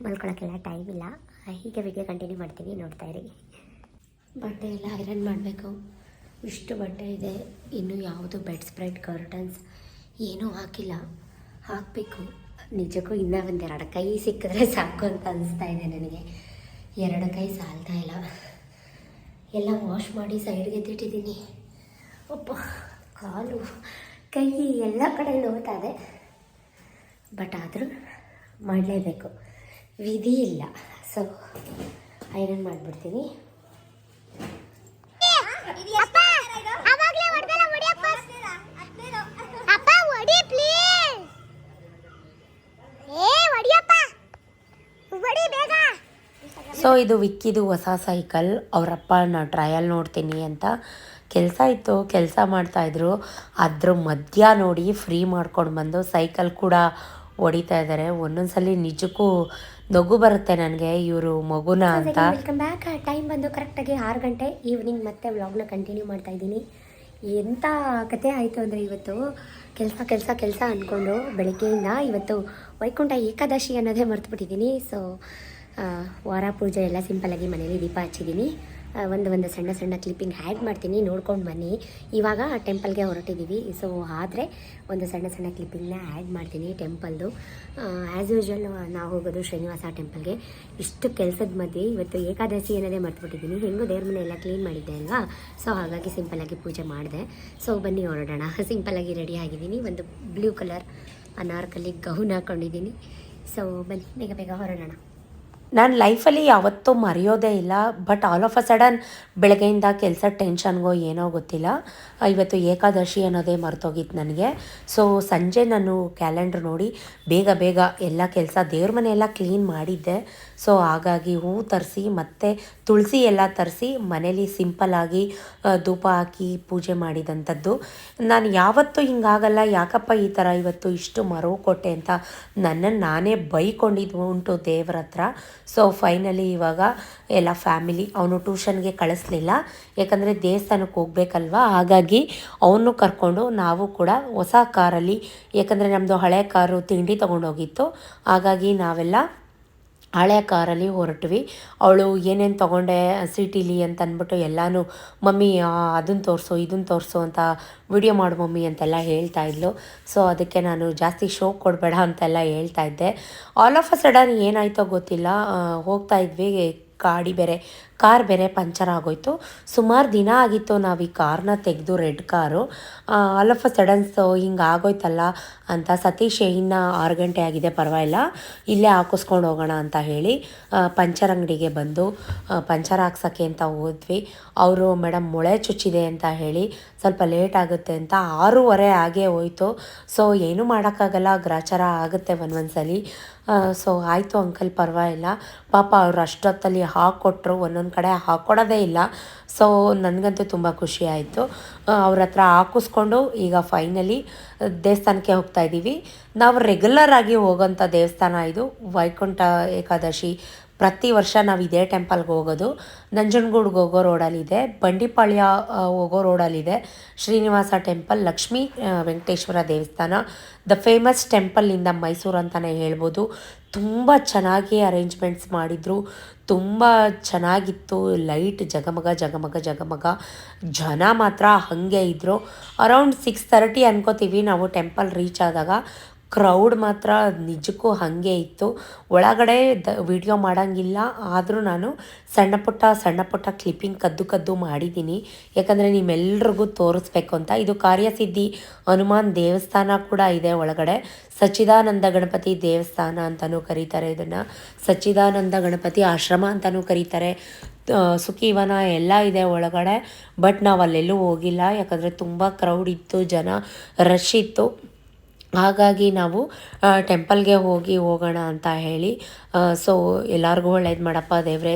ಮಲ್ಕೊಳಕ್ಕೆಲ್ಲ ಟೈಮ್ ಇಲ್ಲ. ಹೀಗೆ ವಿಡಿಯೋ ಕಂಟಿನ್ಯೂ ಮಾಡ್ತೀನಿ. ನೋಡ್ತಾ ಇರಿ. ಬಟ್ಟೆ ಎಲ್ಲ ಐರನ್ ಮಾಡಬೇಕು. ಇಷ್ಟು ಬಟ್ಟೆ ಇದೆ. ಇನ್ನೂ ಯಾವುದು ಬೆಡ್ ಸ್ಪ್ರೆಡ್ ಕರ್ಟನ್ಸ್ ಏನೂ ಹಾಕಿಲ್ಲ. ಹಾಕಬೇಕು. ನಿಜಕ್ಕೂ ಇನ್ನೂ ಒಂದೆರಡು ಕೈ ಸಿಕ್ಕಿದ್ರೆ ಸಾಕು ಅಂತ ಅನಿಸ್ತಾ ಇದೆ ನನಗೆ. ಎರಡು ಕೈ ಸಾಲ್ತಾ ಇಲ್ಲ. ಎಲ್ಲ ವಾಶ್ ಮಾಡಿ ಸೈಡ್ಗೆ ಎತ್ತಿಟ್ಟಿದ್ದೀನಿ ಅಪ್ಪ, ಕಾಲು, ಕೈ ಎಲ್ಲ ಕಡೆ ನೋವ್ತಾ ಇದೆ. ಬಟ್ ಆದರೂ ಮಾಡಲೇಬೇಕು. ವಿಧಿ ಇಲ್ಲ. ಸೊ ಐರನ್ ಮಾಡಿಬಿಡ್ತೀನಿ. ಸೊ ಇದು ವಿಕ್ಕಿದು ಹೊಸ ಸೈಕಲ್ ಅವರಪ್ಪ ನಾ ಟ್ರಯಲ್ ನೋಡ್ತೀನಿ ಅಂತ ಕೆಲಸ ಇತ್ತು. ಕೆಲಸ ಮಾಡ್ತಾಯಿದ್ರು ಅದ್ರ ಮಧ್ಯ ನೋಡಿ ಫ್ರೀ ಮಾಡ್ಕೊಂಡು ಬಂದು ಸೈಕಲ್ ಕೂಡ ಹೊಡಿತಾ ಇದ್ದಾರೆ ಒಂದೊಂದ್ಸಲಿ ನಿಜಕ್ಕೂ ನಗು ಬರುತ್ತೆ ನನಗೆ ಇವರು ಮಗುನ ಅಂತ. ವೆಲ್ಕಮ್ ಬ್ಯಾಕ್ ಟೈಮ್ ಬಂದು ಕರೆಕ್ಟಾಗಿ ಆರು ಗಂಟೆ. ಈವ್ನಿಂಗ್ ಮತ್ತೆ ವ್ಲಾಗ್ನ ಕಂಟಿನ್ಯೂ ಮಾಡ್ತಾ ಇದ್ದೀನಿ. ಎಂಥ ಕತೆ ಆಯಿತು ಅಂದರೆ ಇವತ್ತು ಕೆಲಸ ಕೆಲಸ ಕೆಲಸ ಅಂದ್ಕೊಂಡು ಬೆಳಗ್ಗೆಯಿಂದ ಇವತ್ತು ವೈಕುಂಠ ಏಕಾದಶಿ ಅನ್ನೋದೇ ಮರ್ತುಬಿಟ್ಟಿದ್ದೀನಿ. ಸೊ ವಾರ ಪೂಜೆ ಎಲ್ಲ ಸಿಂಪಲ್ಲಾಗಿ ಮನೇಲಿ ದೀಪ ಹಚ್ಚಿದ್ದೀನಿ. ಒಂದು ಒಂದು ಸಣ್ಣ ಸಣ್ಣ ಕ್ಲಿಪ್ಪಿಂಗ್ ಹ್ಯಾಡ್ ಮಾಡ್ತೀನಿ. ನೋಡ್ಕೊಂಡು ಬನ್ನಿ. ಇವಾಗ ಟೆಂಪಲ್ಗೆ ಹೊರಟಿದ್ದೀವಿ. ಸೊ ಆದರೆ ಒಂದು ಸಣ್ಣ ಸಣ್ಣ ಕ್ಲಿಪ್ಪಿಂಗ್ನ ಆ್ಯಡ್ ಮಾಡ್ತೀನಿ ಟೆಂಪಲ್ದು ಆ್ಯಸ್ ಯೂಶ್ವಲ್ ನಾವು ಹೋಗೋದು ಶ್ರೀನಿವಾಸ ಟೆಂಪಲ್ಗೆ ಇಷ್ಟು ಕೆಲಸದ ಮಧ್ಯೆ ಇವತ್ತು ಏಕಾದಶಿ ಅನ್ನೋದೇ ಮರ್ತುಬಿಟ್ಟಿದ್ದೀನಿ. ಹೆಂಗೂ ದೇವ್ರ ಮನೆ ಎಲ್ಲ ಕ್ಲೀನ್ ಮಾಡಿದ್ದೆ ಅಲ್ವಾ? ಸೊ ಹಾಗಾಗಿ ಸಿಂಪಲ್ಲಾಗಿ ಪೂಜೆ ಮಾಡಿದೆ. ಸೊ ಬನ್ನಿ ಹೊರಡೋಣ. ಸಿಂಪಲ್ಲಾಗಿ ರೆಡಿ ಆಗಿದ್ದೀನಿ. ಒಂದು ಬ್ಲೂ ಕಲರ್ ಅನಾರ್ಕಲಿ ಗೌನ್ ಹಾಕ್ಕೊಂಡಿದ್ದೀನಿ ಸೊ ಬನ್ನಿ, ಬೇಗ ಬೇಗ ಹೊರಡೋಣ. ನಾನು ಲೈಫಲ್ಲಿ ಯಾವತ್ತೂ ಮರೆಯೋದೇ ಇಲ್ಲ but all of a sudden ಬೆಳಗ್ಗೆಯಿಂದ ಕೆಲಸ ಟೆನ್ಷನ್ಗೋ ಏನೋ ಗೊತ್ತಿಲ್ಲ. ಇವತ್ತು ಏಕಾದಶಿ ಅನ್ನೋದೇ ಮರೆತೋಗಿತ್ತು ನನಗೆ. ಸೊ ಸಂಜೆ ನಾನು ಕ್ಯಾಲೆಂಡ್ರ್ ನೋಡಿ, ಬೇಗ ಬೇಗ ಎಲ್ಲ ಕೆಲಸ ದೇವ್ರ ಮನೆ ಎಲ್ಲ ಕ್ಲೀನ್ ಮಾಡಿದ್ದೆ. ಸೊ ಹಾಗಾಗಿ ಹೂ ತರಿಸಿ, ಮತ್ತು ತುಳಸಿ ಎಲ್ಲ ತರಿಸಿ ಮನೇಲಿ ಸಿಂಪಲ್ಲಾಗಿ ಧೂಪ ಹಾಕಿ ಪೂಜೆ ಮಾಡಿದಂಥದ್ದು. ನಾನು ಯಾವತ್ತೂ ಹಿಂಗಾಗಲ್ಲ, ಯಾಕಪ್ಪ ಈ ಥರ ಇವತ್ತು ಇಷ್ಟು ಮರವು ಕೊಟ್ಟೆ ಅಂತ ನನ್ನನ್ನು ನಾನೇ ಬೈಕೊಂಡಿದ್ದು ಉಂಟು ದೇವ್ರ ಹತ್ರ. ಸೊ ಫೈನಲಿ ಇವಾಗ ಎಲ್ಲ ಫ್ಯಾಮಿಲಿ ಅವನು ಟ್ಯೂಷನ್ಗೆ ಕಳಿಸ್ಲಿಲ್ಲ. ಯಾಕಂದರೆ ದೇವಸ್ಥಾನಕ್ಕೆ ಹೋಗ್ಬೇಕಲ್ವಾ? ಹಾಗಾಗಿ ಅವನು ಕರ್ಕೊಂಡು ನಾವು ಕೂಡ ಹೊಸ ಕಾರಲ್ಲಿ, ಯಾಕಂದರೆ ನಮ್ಮದು ಹಳೆ ಕಾರು ತಿಂಡಿ ತೊಗೊಂಡೋಗಿತ್ತು. ಹಾಗಾಗಿ ನಾವೆಲ್ಲ ಹಳೆ ಕಾರಲ್ಲಿ ಹೊರಟ್ವಿ. ಅವಳು ಏನೇನು ತೊಗೊಂಡೆ, ಸಿಟಿಲಿ ಅಂತ ಅಂದ್ಬಿಟ್ಟು ಎಲ್ಲನೂ, ಮಮ್ಮಿ ಅದನ್ನು ತೋರಿಸು ಇದನ್ನು ತೋರಿಸು ಅಂತ ವಿಡಿಯೋ ಮಾಡು ಮಮ್ಮಿ ಅಂತೆಲ್ಲ ಹೇಳ್ತಾ ಇದ್ಲು. ಸೊ ಅದಕ್ಕೆ ನಾನು ಜಾಸ್ತಿ ಶೋ ಕೊಡಬೇಡ ಅಂತೆಲ್ಲ ಹೇಳ್ತಾ ಇದ್ದೆ. ಆಲ್ ಆಫ್ ಅ ಸಡನ್ ಏನಾಯ್ತೋ ಗೊತ್ತಿಲ್ಲ. ಹೋಗ್ತಾ ಇದ್ವಿ, ಗಾಡಿ ಬೇರೆ ಕಾರ್ ಬೇರೆ ಪಂಚರ್ ಆಗೋಯ್ತು. ಸುಮಾರು ದಿನ ಆಗಿತ್ತು ನಾವು ಈ ಕಾರ್ನ ತೆಗೆದು red car. All of a suddens ಹಿಂಗೆ ಆಗೋಯ್ತಲ್ಲ ಅಂತ ಸತೀಶ್ ಇನ್ನ ಆರು ಗಂಟೆ ಆಗಿದೆ, ಪರವಾಗಿಲ್ಲ. ಇಲ್ಲೇ ಹಾಕಿಸ್ಕೊಂಡು ಹೋಗೋಣ ಅಂತ ಹೇಳಿ ಪಂಚರ್ ಅಂಗಡಿಗೆ ಬಂದು ಪಂಚರ್ ಹಾಕ್ಸೋಕ್ಕೆ ಅಂತ ಹೋದ್ವಿ. ಅವರು ಮೇಡಮ್ ಮೊಳೆ ಚುಚ್ಚಿದೆ ಅಂತ ಹೇಳಿ, ಸ್ವಲ್ಪ ಲೇಟ್ ಆಗುತ್ತೆ ಅಂತ ಆರೂವರೆ ಆಗೇ ಹೋಯ್ತು. ಸೊ ಏನೂ ಮಾಡೋಕ್ಕಾಗಲ್ಲ, ಗ್ರಾಚಾರ ಆಗುತ್ತೆ ಒಂದೊಂದ್ಸಲಿ. ಸೊ ಆಯಿತು ಅಂಕಲ್, ಪರವಾಗಿಲ್ಲ. ಪಾಪ ಅವ್ರು ಅಷ್ಟೊತ್ತಲ್ಲಿ ಹಾಕ್ಕೊಟ್ರು ಒಂದೊಂದು ಕಡೆ ಹಾಕ್ಕೊಡೋದೇ ಇಲ್ಲ. ಸೊ ನನಗಂತೂ ತುಂಬ ಖುಷಿ ಆಯಿತು. ಅವ್ರ ಹತ್ರ ಹಾಕಿಸ್ಕೊಂಡು ಈಗ ಫೈನಲಿ ದೇವಸ್ಥಾನಕ್ಕೆ ಹೋಗ್ತಾ ಇದ್ದೀವಿ ನಾವು ರೆಗ್ಯುಲರ್ ಆಗಿ ಹೋಗೋಂಥ ದೇವಸ್ಥಾನ ಇದು ವೈಕುಂಠ ಏಕಾದಶಿ ಪ್ರತಿ ವರ್ಷ ನಾವು ಇದೇ ಟೆಂಪಲ್ಗೆ ಹೋಗೋದು. ನಂಜನಗೂಡ್ಗೆ ಹೋಗೋ ರೋಡಲ್ಲಿದೆ. ಬಂಡಿಪಾಳ್ಯ ಹೋಗೋ ರೋಡಲ್ಲಿದೆ. ಶ್ರೀನಿವಾಸ ಟೆಂಪಲ್ ಲಕ್ಷ್ಮೀ ವೆಂಕಟೇಶ್ವರ ದೇವಸ್ಥಾನ. The famous temple in Mysuru ಅಂತಲೇ ಹೇಳ್ಬೋದು. ತುಂಬ ಚೆನ್ನಾಗಿ ಅರೇಂಜ್ಮೆಂಟ್ಸ್ ಮಾಡಿದರು. ತುಂಬ ಚೆನ್ನಾಗಿತ್ತು. ಲೈಟ್ ಜಗಮಗ ಜಗಮಗ ಜಗಮಗ. ಜನ ಮಾತ್ರ ಹಾಗೆ ಇದ್ದರು ಅರೌಂಡ್ ಸಿಕ್ಸ್ ಥರ್ಟಿ ಅನ್ಕೋತೀವಿ ನಾವು ಟೆಂಪಲ್ ರೀಚ್ ಆದಾಗ. ಕ್ರೌಡ್ ಮಾತ್ರ ನಿಜಕ್ಕೂ ಹಾಗೆ ಇತ್ತು. ಒಳಗಡೆ ದ ವಿಡಿಯೋ ಮಾಡೋಂಗಿಲ್ಲ. ಆದರೂ ನಾನು ಸಣ್ಣ ಪುಟ್ಟ ಸಣ್ಣ ಪುಟ್ಟ ಕ್ಲಿಪ್ಪಿಂಗ್ ಕದ್ದು ಕದ್ದು ಮಾಡಿದ್ದೀನಿ. ಯಾಕಂದರೆ ನಿಮ್ಮೆಲ್ರಿಗೂ ತೋರಿಸ್ಬೇಕು ಅಂತ. ಇದು ಕಾರ್ಯಸಿದ್ಧಿ ಹನುಮಾನ್ ದೇವಸ್ಥಾನ ಕೂಡ ಇದೆ ಒಳಗಡೆ. ಸಚ್ಚಿದಾನಂದ ಗಣಪತಿ ದೇವಸ್ಥಾನ ಅಂತಲೂ ಕರೀತಾರೆ ಇದನ್ನು. ಸಚ್ಚಿದಾನಂದ ಗಣಪತಿ ಆಶ್ರಮ ಅಂತಲೂ ಕರೀತಾರೆ. ಸುಖೀವನ ಎಲ್ಲ ಇದೆ ಒಳಗಡೆ. ಬಟ್ ನಾವು ಅಲ್ಲೆಲ್ಲೂ ಹೋಗಿಲ್ಲ. ಯಾಕಂದರೆ ತುಂಬ ಕ್ರೌಡ್ ಇತ್ತು, ಜನ ರಶ್ ಇತ್ತು. ಹಾಗಾಗಿ ನಾವು ಟೆಂಪಲ್ಗೆ ಹೋಗಿ ಹೋಗೋಣ ಅಂತ ಹೇಳಿ ಸೊ ಎಲ್ಲರಿಗೂ ಒಳ್ಳೇದು ಮಾಡಪ್ಪ ದೇವರೇ.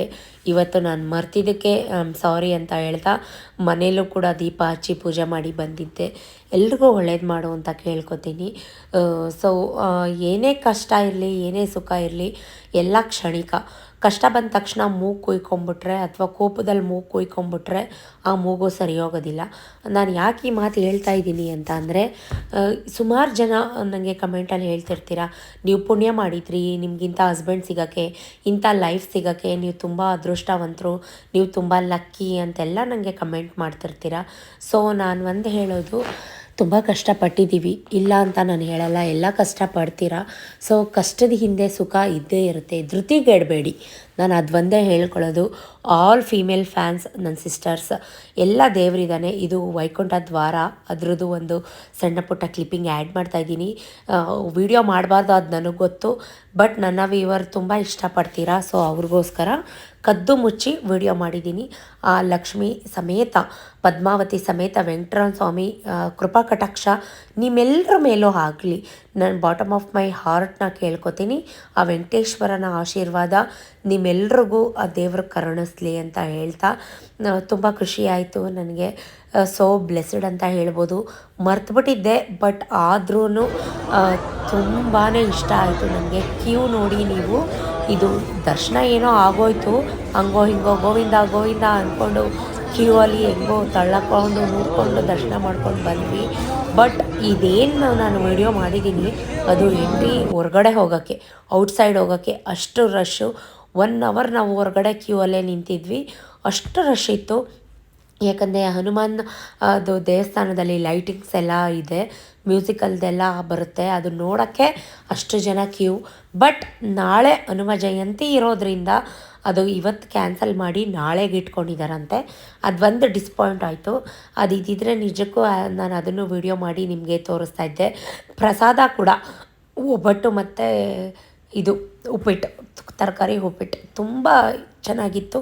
ಇವತ್ತು ನಾನು ಮರ್ತಿದ್ದಕ್ಕೆ ಸಾರಿ ಅಂತ ಹೇಳ್ತಾ ಮನೇಲೂ ಕೂಡ ದೀಪ ಹಚ್ಚಿ ಪೂಜೆ ಮಾಡಿ ಬಂದಿದ್ದೆ. ಎಲ್ರಿಗೂ ಒಳ್ಳೇದು ಮಾಡು ಅಂತ ಕೇಳ್ಕೊತೀನಿ. ಸೊ ಏನೇ ಕಷ್ಟ ಇರಲಿ, ಏನೇ ಸುಖ ಇರಲಿ, ಎಲ್ಲ ಕ್ಷಣಿಕ. ಕಷ್ಟ ಬಂದ ತಕ್ಷಣ ಮೂಗು ಕುಯ್ಕೊಂಬಿಟ್ರೆ ಅಥವಾ ಕೋಪದಲ್ಲಿ ಮೂಗು ಕುಯ್ಕೊಂಬಿಟ್ರೆ ಆ ಮೂಗು ಸರಿ ಹೋಗೋದಿಲ್ಲ ನಾನು ಯಾಕೆ ಈ ಮಾತು ಹೇಳ್ತಾ ಇದ್ದೀನಿ ಅಂತ ಅಂದರೆ ಸುಮಾರು ಜನ ನನಗೆ ಕಮೆಂಟಲ್ಲಿ ಹೇಳ್ತಿರ್ತೀರ, ನೀವು ಪುಣ್ಯ ಮಾಡಿದ್ರಿ, ನಿಮಗಿಂತ ಹಸ್ಬೆಂಡ್ ಸಿಗೋಕ್ಕೆ, ಇಂಥ ಲೈಫ್ ಸಿಗೋಕ್ಕೆ, ನೀವು ತುಂಬ ಅದೃಷ್ಟವಂತರು, ನೀವು ತುಂಬ ಲಕ್ಕಿ ಅಂತೆಲ್ಲ ನನಗೆ ಕಮೆಂಟ್ ಮಾಡ್ತಿರ್ತೀರ. ಸೊ ನಾನು ಒಂದು ಹೇಳೋದು ತುಂಬ ಕಷ್ಟಪಟ್ಟಿದ್ದೀವಿ. ಇಲ್ಲ ಅಂತ ನಾನು ಹೇಳಲ್ಲ, ಎಲ್ಲ ಕಷ್ಟಪಡ್ತೀರಾ? ಸೊ ಕಷ್ಟದ ಹಿಂದೆ ಸುಖ ಇದ್ದೇ ಇರುತ್ತೆ. ಧೃತಿಗೆಡಬೇಡಿ. ನಾನು ಅದು ಒಂದೇ ಹೇಳ್ಕೊಳ್ಳೋದು ಆಲ್ ಫೀಮೇಲ್ ಫ್ಯಾನ್ಸ್ ನನ್ನ ಸಿಸ್ಟರ್ಸ್ ಎಲ್ಲ ದೇವರಿದ್ದಾನೆ ಇದು ವೈಕುಂಠ ದ್ವಾರ, ಅದರದ್ದು ಒಂದು ಸಣ್ಣ ಪುಟ್ಟ ಕ್ಲಿಪ್ಪಿಂಗ್ ಆ್ಯಡ್ ಮಾಡ್ತಾ ಇದ್ದೀನಿ. ವಿಡಿಯೋ ಮಾಡಬಾರ್ದು ಅದು ನನಗೆ ಗೊತ್ತು ಬಟ್ ನನ್ನ ವೀವರ್ ತುಂಬ ಇಷ್ಟಪಡ್ತೀರಾ? ಸೊ ಅವ್ರಿಗೋಸ್ಕರ ಕದ್ದು ಮುಚ್ಚಿ ವಿಡಿಯೋ ಮಾಡಿದ್ದೀನಿ. ಆ, ಲಕ್ಷ್ಮಿ ಸಮೇತ, ಪದ್ಮಾವತಿ ಸಮೇತ, ವೆಂಕಟರಾಮ ಸ್ವಾಮಿ ಕೃಪಾ ಕಟಾಕ್ಷ ನಿಮ್ಮೆಲ್ಲರ ಮೇಲೂ ಆಗಲಿ, ನಾನು ಬಾಟಮ್ ಆಫ್ ಮೈ ಹಾರ್ಟ್ನ ಕೇಳ್ಕೊತೀನಿ. ಆ ವೆಂಕಟೇಶ್ವರನ ಆಶೀರ್ವಾದ ನಿಮ್ಮೆಲ್ರಿಗೂ ಆ ದೇವ್ರ ಕರುಣಿಸ್ಲಿ ಅಂತ ಹೇಳ್ತಾ ತುಂಬ ಖುಷಿ ಆಯಿತು ನನಗೆ. ಸೋ ಬ್ಲೆಸ್ಡ್ ಅಂತ ಹೇಳ್ಬೋದು. ಮರ್ತುಬಿಟ್ಟಿದ್ದೆ ಬಟ್ ಆದ್ರೂ ತುಂಬಾ ಇಷ್ಟ ಆಯಿತು ನನಗೆ. ಕ್ಯೂ ನೋಡಿ ನೀವು, ಇದು ದರ್ಶನ ಏನೋ ಆಗೋಯ್ತು, ಹಂಗೋ ಹಿಂಗೋ ಗೋವಿಂದ ಗೋವಿಂದ ಅಂದ್ಕೊಂಡು ಕ್ಯೂ ಅಲ್ಲಿ ಹೆಂಗೋ ತಳ್ಳಕೊಂಡು ನೋಡಿಕೊಂಡು ದರ್ಶನ ಮಾಡ್ಕೊಂಡು ಬಂದ್ವಿ. ಬಟ್ ಇದೇನು ನಾನು ವಿಡಿಯೋ ಮಾಡಿದ್ದೀನಿ ಅದು ಎಂಟ್ರಿ ಹೊರಗಡೆ ಹೋಗೋಕ್ಕೆ ಔಟ್ಸೈಡ್ ಹೋಗೋಕ್ಕೆ ಅಷ್ಟು ರಶ್ಶು ಒನ್ ಅವರ್ ನಾವು ಹೊರಗಡೆ ಕ್ಯೂ ಅಲ್ಲೇ ನಿಂತಿದ್ವಿ. ಅಷ್ಟು ರಶ್ ಇತ್ತು. ಯಾಕಂದರೆ ಹನುಮಾನ್ ಅದು ದೇವಸ್ಥಾನದಲ್ಲಿ ಲೈಟಿಂಗ್ಸ್ ಎಲ್ಲ ಇದೆ ಮ್ಯೂಸಿಕಲ್ದೆಲ್ಲ ಬರುತ್ತೆ, ಅದು ನೋಡೋಕ್ಕೆ ಅಷ್ಟು ಜನ ಕ್ಯೂ ಬಟ್ ನಾಳೆ ಹನುಮ ಜಯಂತಿ ಇರೋದ್ರಿಂದ ಅದು ಇವತ್ತು ಕ್ಯಾನ್ಸಲ್ ಮಾಡಿ ನಾಳೆಗೆ ಇಟ್ಕೊಂಡಿದ್ದಾರಂತೆ ಅದು ಒಂದು ಡಿಸ್ಪಾಯಿಂಟ್ ಆಯಿತು. ಅದು ಇದ್ದಿದ್ರೆ ನಿಜಕ್ಕೂ ನಾನು ಅದನ್ನು ವಿಡಿಯೋ ಮಾಡಿ ನಿಮಗೆ ತೋರಿಸ್ತಾ ಇದ್ದೆ. ಪ್ರಸಾದ ಕೂಡ ಒಬ್ಬಟ್ಟು ಮತ್ತು ಇದು ಉಪ್ಪಿಟ್ಟು, ತರಕಾರಿ ಉಪ್ಪಿಟ್ಟು, ತುಂಬ ಚೆನ್ನಾಗಿತ್ತು.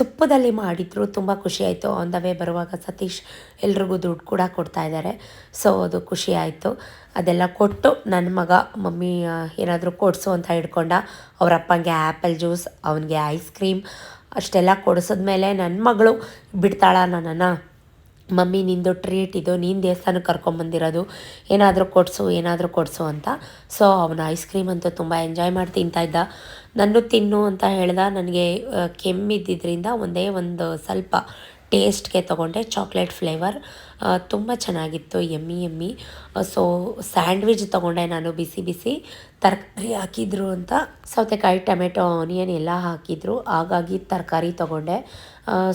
ತುಪ್ಪದಲ್ಲಿ ಮಾಡಿದ್ರು ತುಂಬ ಖುಷಿಯಾಯಿತು ಆನ್ ದ ವೇ ಬರುವಾಗ ಸತೀಶ್ ಎಲ್ರಿಗೂ ದುಡ್ಡು ಕೂಡ ಕೊಡ್ತಾ ಇದ್ದಾರೆ. ಸೊ ಅದು ಖುಷಿಯಾಯಿತು ಅದೆಲ್ಲ ಕೊಟ್ಟು ನನ್ನ ಮಗ, ಮಮ್ಮಿ ಏನಾದರೂ ಕೊಡಿಸು ಅಂತ ಹಿಡ್ಕೊಂಡ ಅವ್ರ ಅಪ್ಪಂಗೆ ಆ್ಯಪಲ್ ಜ್ಯೂಸ್, ಅವನಿಗೆ ಐಸ್ ಕ್ರೀಮ್ ಅಷ್ಟೆಲ್ಲ ಕೊಡಿಸಿದ್ಮೇಲೆ ನನ್ನ ಮಗಳು ಬಿಡ್ತಾಳ ನನ್ನನ್ನು? ಮಮ್ಮಿ, ನಿಂದು ಟ್ರೀಟ್ ಇದು, ನೀನು ದೇವಸ್ಥಾನಕ್ಕೆ ಕರ್ಕೊಂಬಂದಿರೋದು ಏನಾದರೂ ಕೊಡಿಸು ಏನಾದರೂ ಕೊಡಿಸು ಅಂತ. ಸೊ ಅವನು ಐಸ್ ಕ್ರೀಮ್ ಅಂತೂ ತುಂಬ ಎಂಜಾಯ್ ಮಾಡಿ ತಿಂತಾಯಿದ್ದ ನಾನು ತಿನ್ನು ಅಂತ ಹೇಳ್ದ, ನನಗೆ ಕೆಮ್ಮಿದ್ದಿದ್ದರಿಂದ ಒಂದೇ ಒಂದು ಸ್ವಲ್ಪ ಟೇಸ್ಟ್ಗೆ ತೊಗೊಂಡೆ ಚಾಕ್ಲೇಟ್ ಫ್ಲೇವರ್ ತುಂಬ ಚೆನ್ನಾಗಿತ್ತು, ಎಮ್ಮಿ ಎಮ್ಮಿ. ಸೊ ಸ್ಯಾಂಡ್ವಿಚ್ ತೊಗೊಂಡೆ ನಾನು, ಬಿಸಿ ಬಿಸಿ. ತರಕಾರಿ ಹಾಕಿದ್ರು ಅಂತ, ಸೌತೆಕಾಯಿ, ಟೊಮೆಟೊ, ಆನಿಯನ್ ಎಲ್ಲ ಹಾಕಿದ್ರು. ಹಾಗಾಗಿ ತರಕಾರಿ ತೊಗೊಂಡೆ.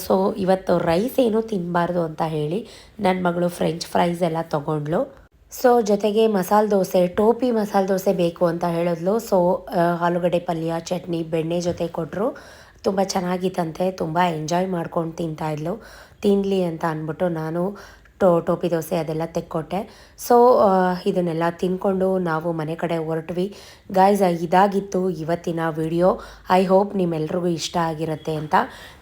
ಸೊ ಇವತ್ತು ರೈಸ್ ಏನೂ ತಿನ್ನಬಾರ್ದು ಅಂತ ಹೇಳಿ ನನ್ನ ಮಗಳು ಫ್ರೆಂಚ್ ಫ್ರೈಸ್ ಎಲ್ಲ ತೊಗೊಂಡ್ಳು. ಸೊ ಜೊತೆಗೆ ಮಸಾಲೆ ದೋಸೆ, ಟೋಪಿ ಮಸಾಲೆ ದೋಸೆ ಬೇಕು ಅಂತ ಹೇಳಿದ್ಲು. ಸೊ ಆಲೂಗಡ್ಡೆ ಪಲ್ಯ, ಚಟ್ನಿ, ಬೆಣ್ಣೆ ಜೊತೆ ಕೊಟ್ಟರು ತುಂಬ ಚೆನ್ನಾಗಿತ್ತಂತೆ, ತುಂಬ ಎಂಜಾಯ್ ಮಾಡ್ಕೊಂಡು ತಿಂತಾಯಿದ್ಲು ತಿನ್ನಲಿ ಅಂತ ಅಂದ್ಬಿಟ್ಟು ನಾನು ಟೋ ಟೋಪಿ ದೋಸೆ ಅದೆಲ್ಲ ತೆಕ್ಕೊಟ್ಟೆ. ಸೊ ಇದನ್ನೆಲ್ಲ ತಿನ್ಕೊಂಡು ನಾವು ಮನೆ ಕಡೆ ಹೊರಟ್ವಿ. ಗಾಯ್ಸ್ ಇದಾಗಿತ್ತು ಇವತ್ತಿನ ವಿಡಿಯೋ ಐ ಹೋಪ್ ನಿಮ್ಮೆಲ್ರಿಗೂ ಇಷ್ಟ ಆಗಿರುತ್ತೆ ಅಂತ.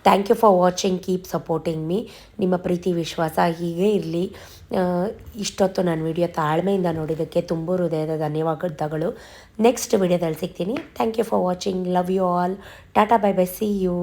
Thank you for watching keep supporting me ನಿಮ್ಮ ಪ್ರೀತಿ, ವಿಶ್ವಾಸ ಹೀಗೆ ಇರಲಿ. ಇಷ್ಟೊತ್ತು ನಾನು ವಿಡಿಯೋ ತಾಳ್ಮೆಯಿಂದ ನೋಡಿದ್ದಕ್ಕೆ ತುಂಬ ಹೃದಯದ ಧನ್ಯವಾದಗಳು. ನೆಕ್ಸ್ಟ್ ವಿಡಿಯೋದಲ್ಲಿ ಸಿಗ್ತೀನಿ. Thank you for watching love you all tata bye bye see you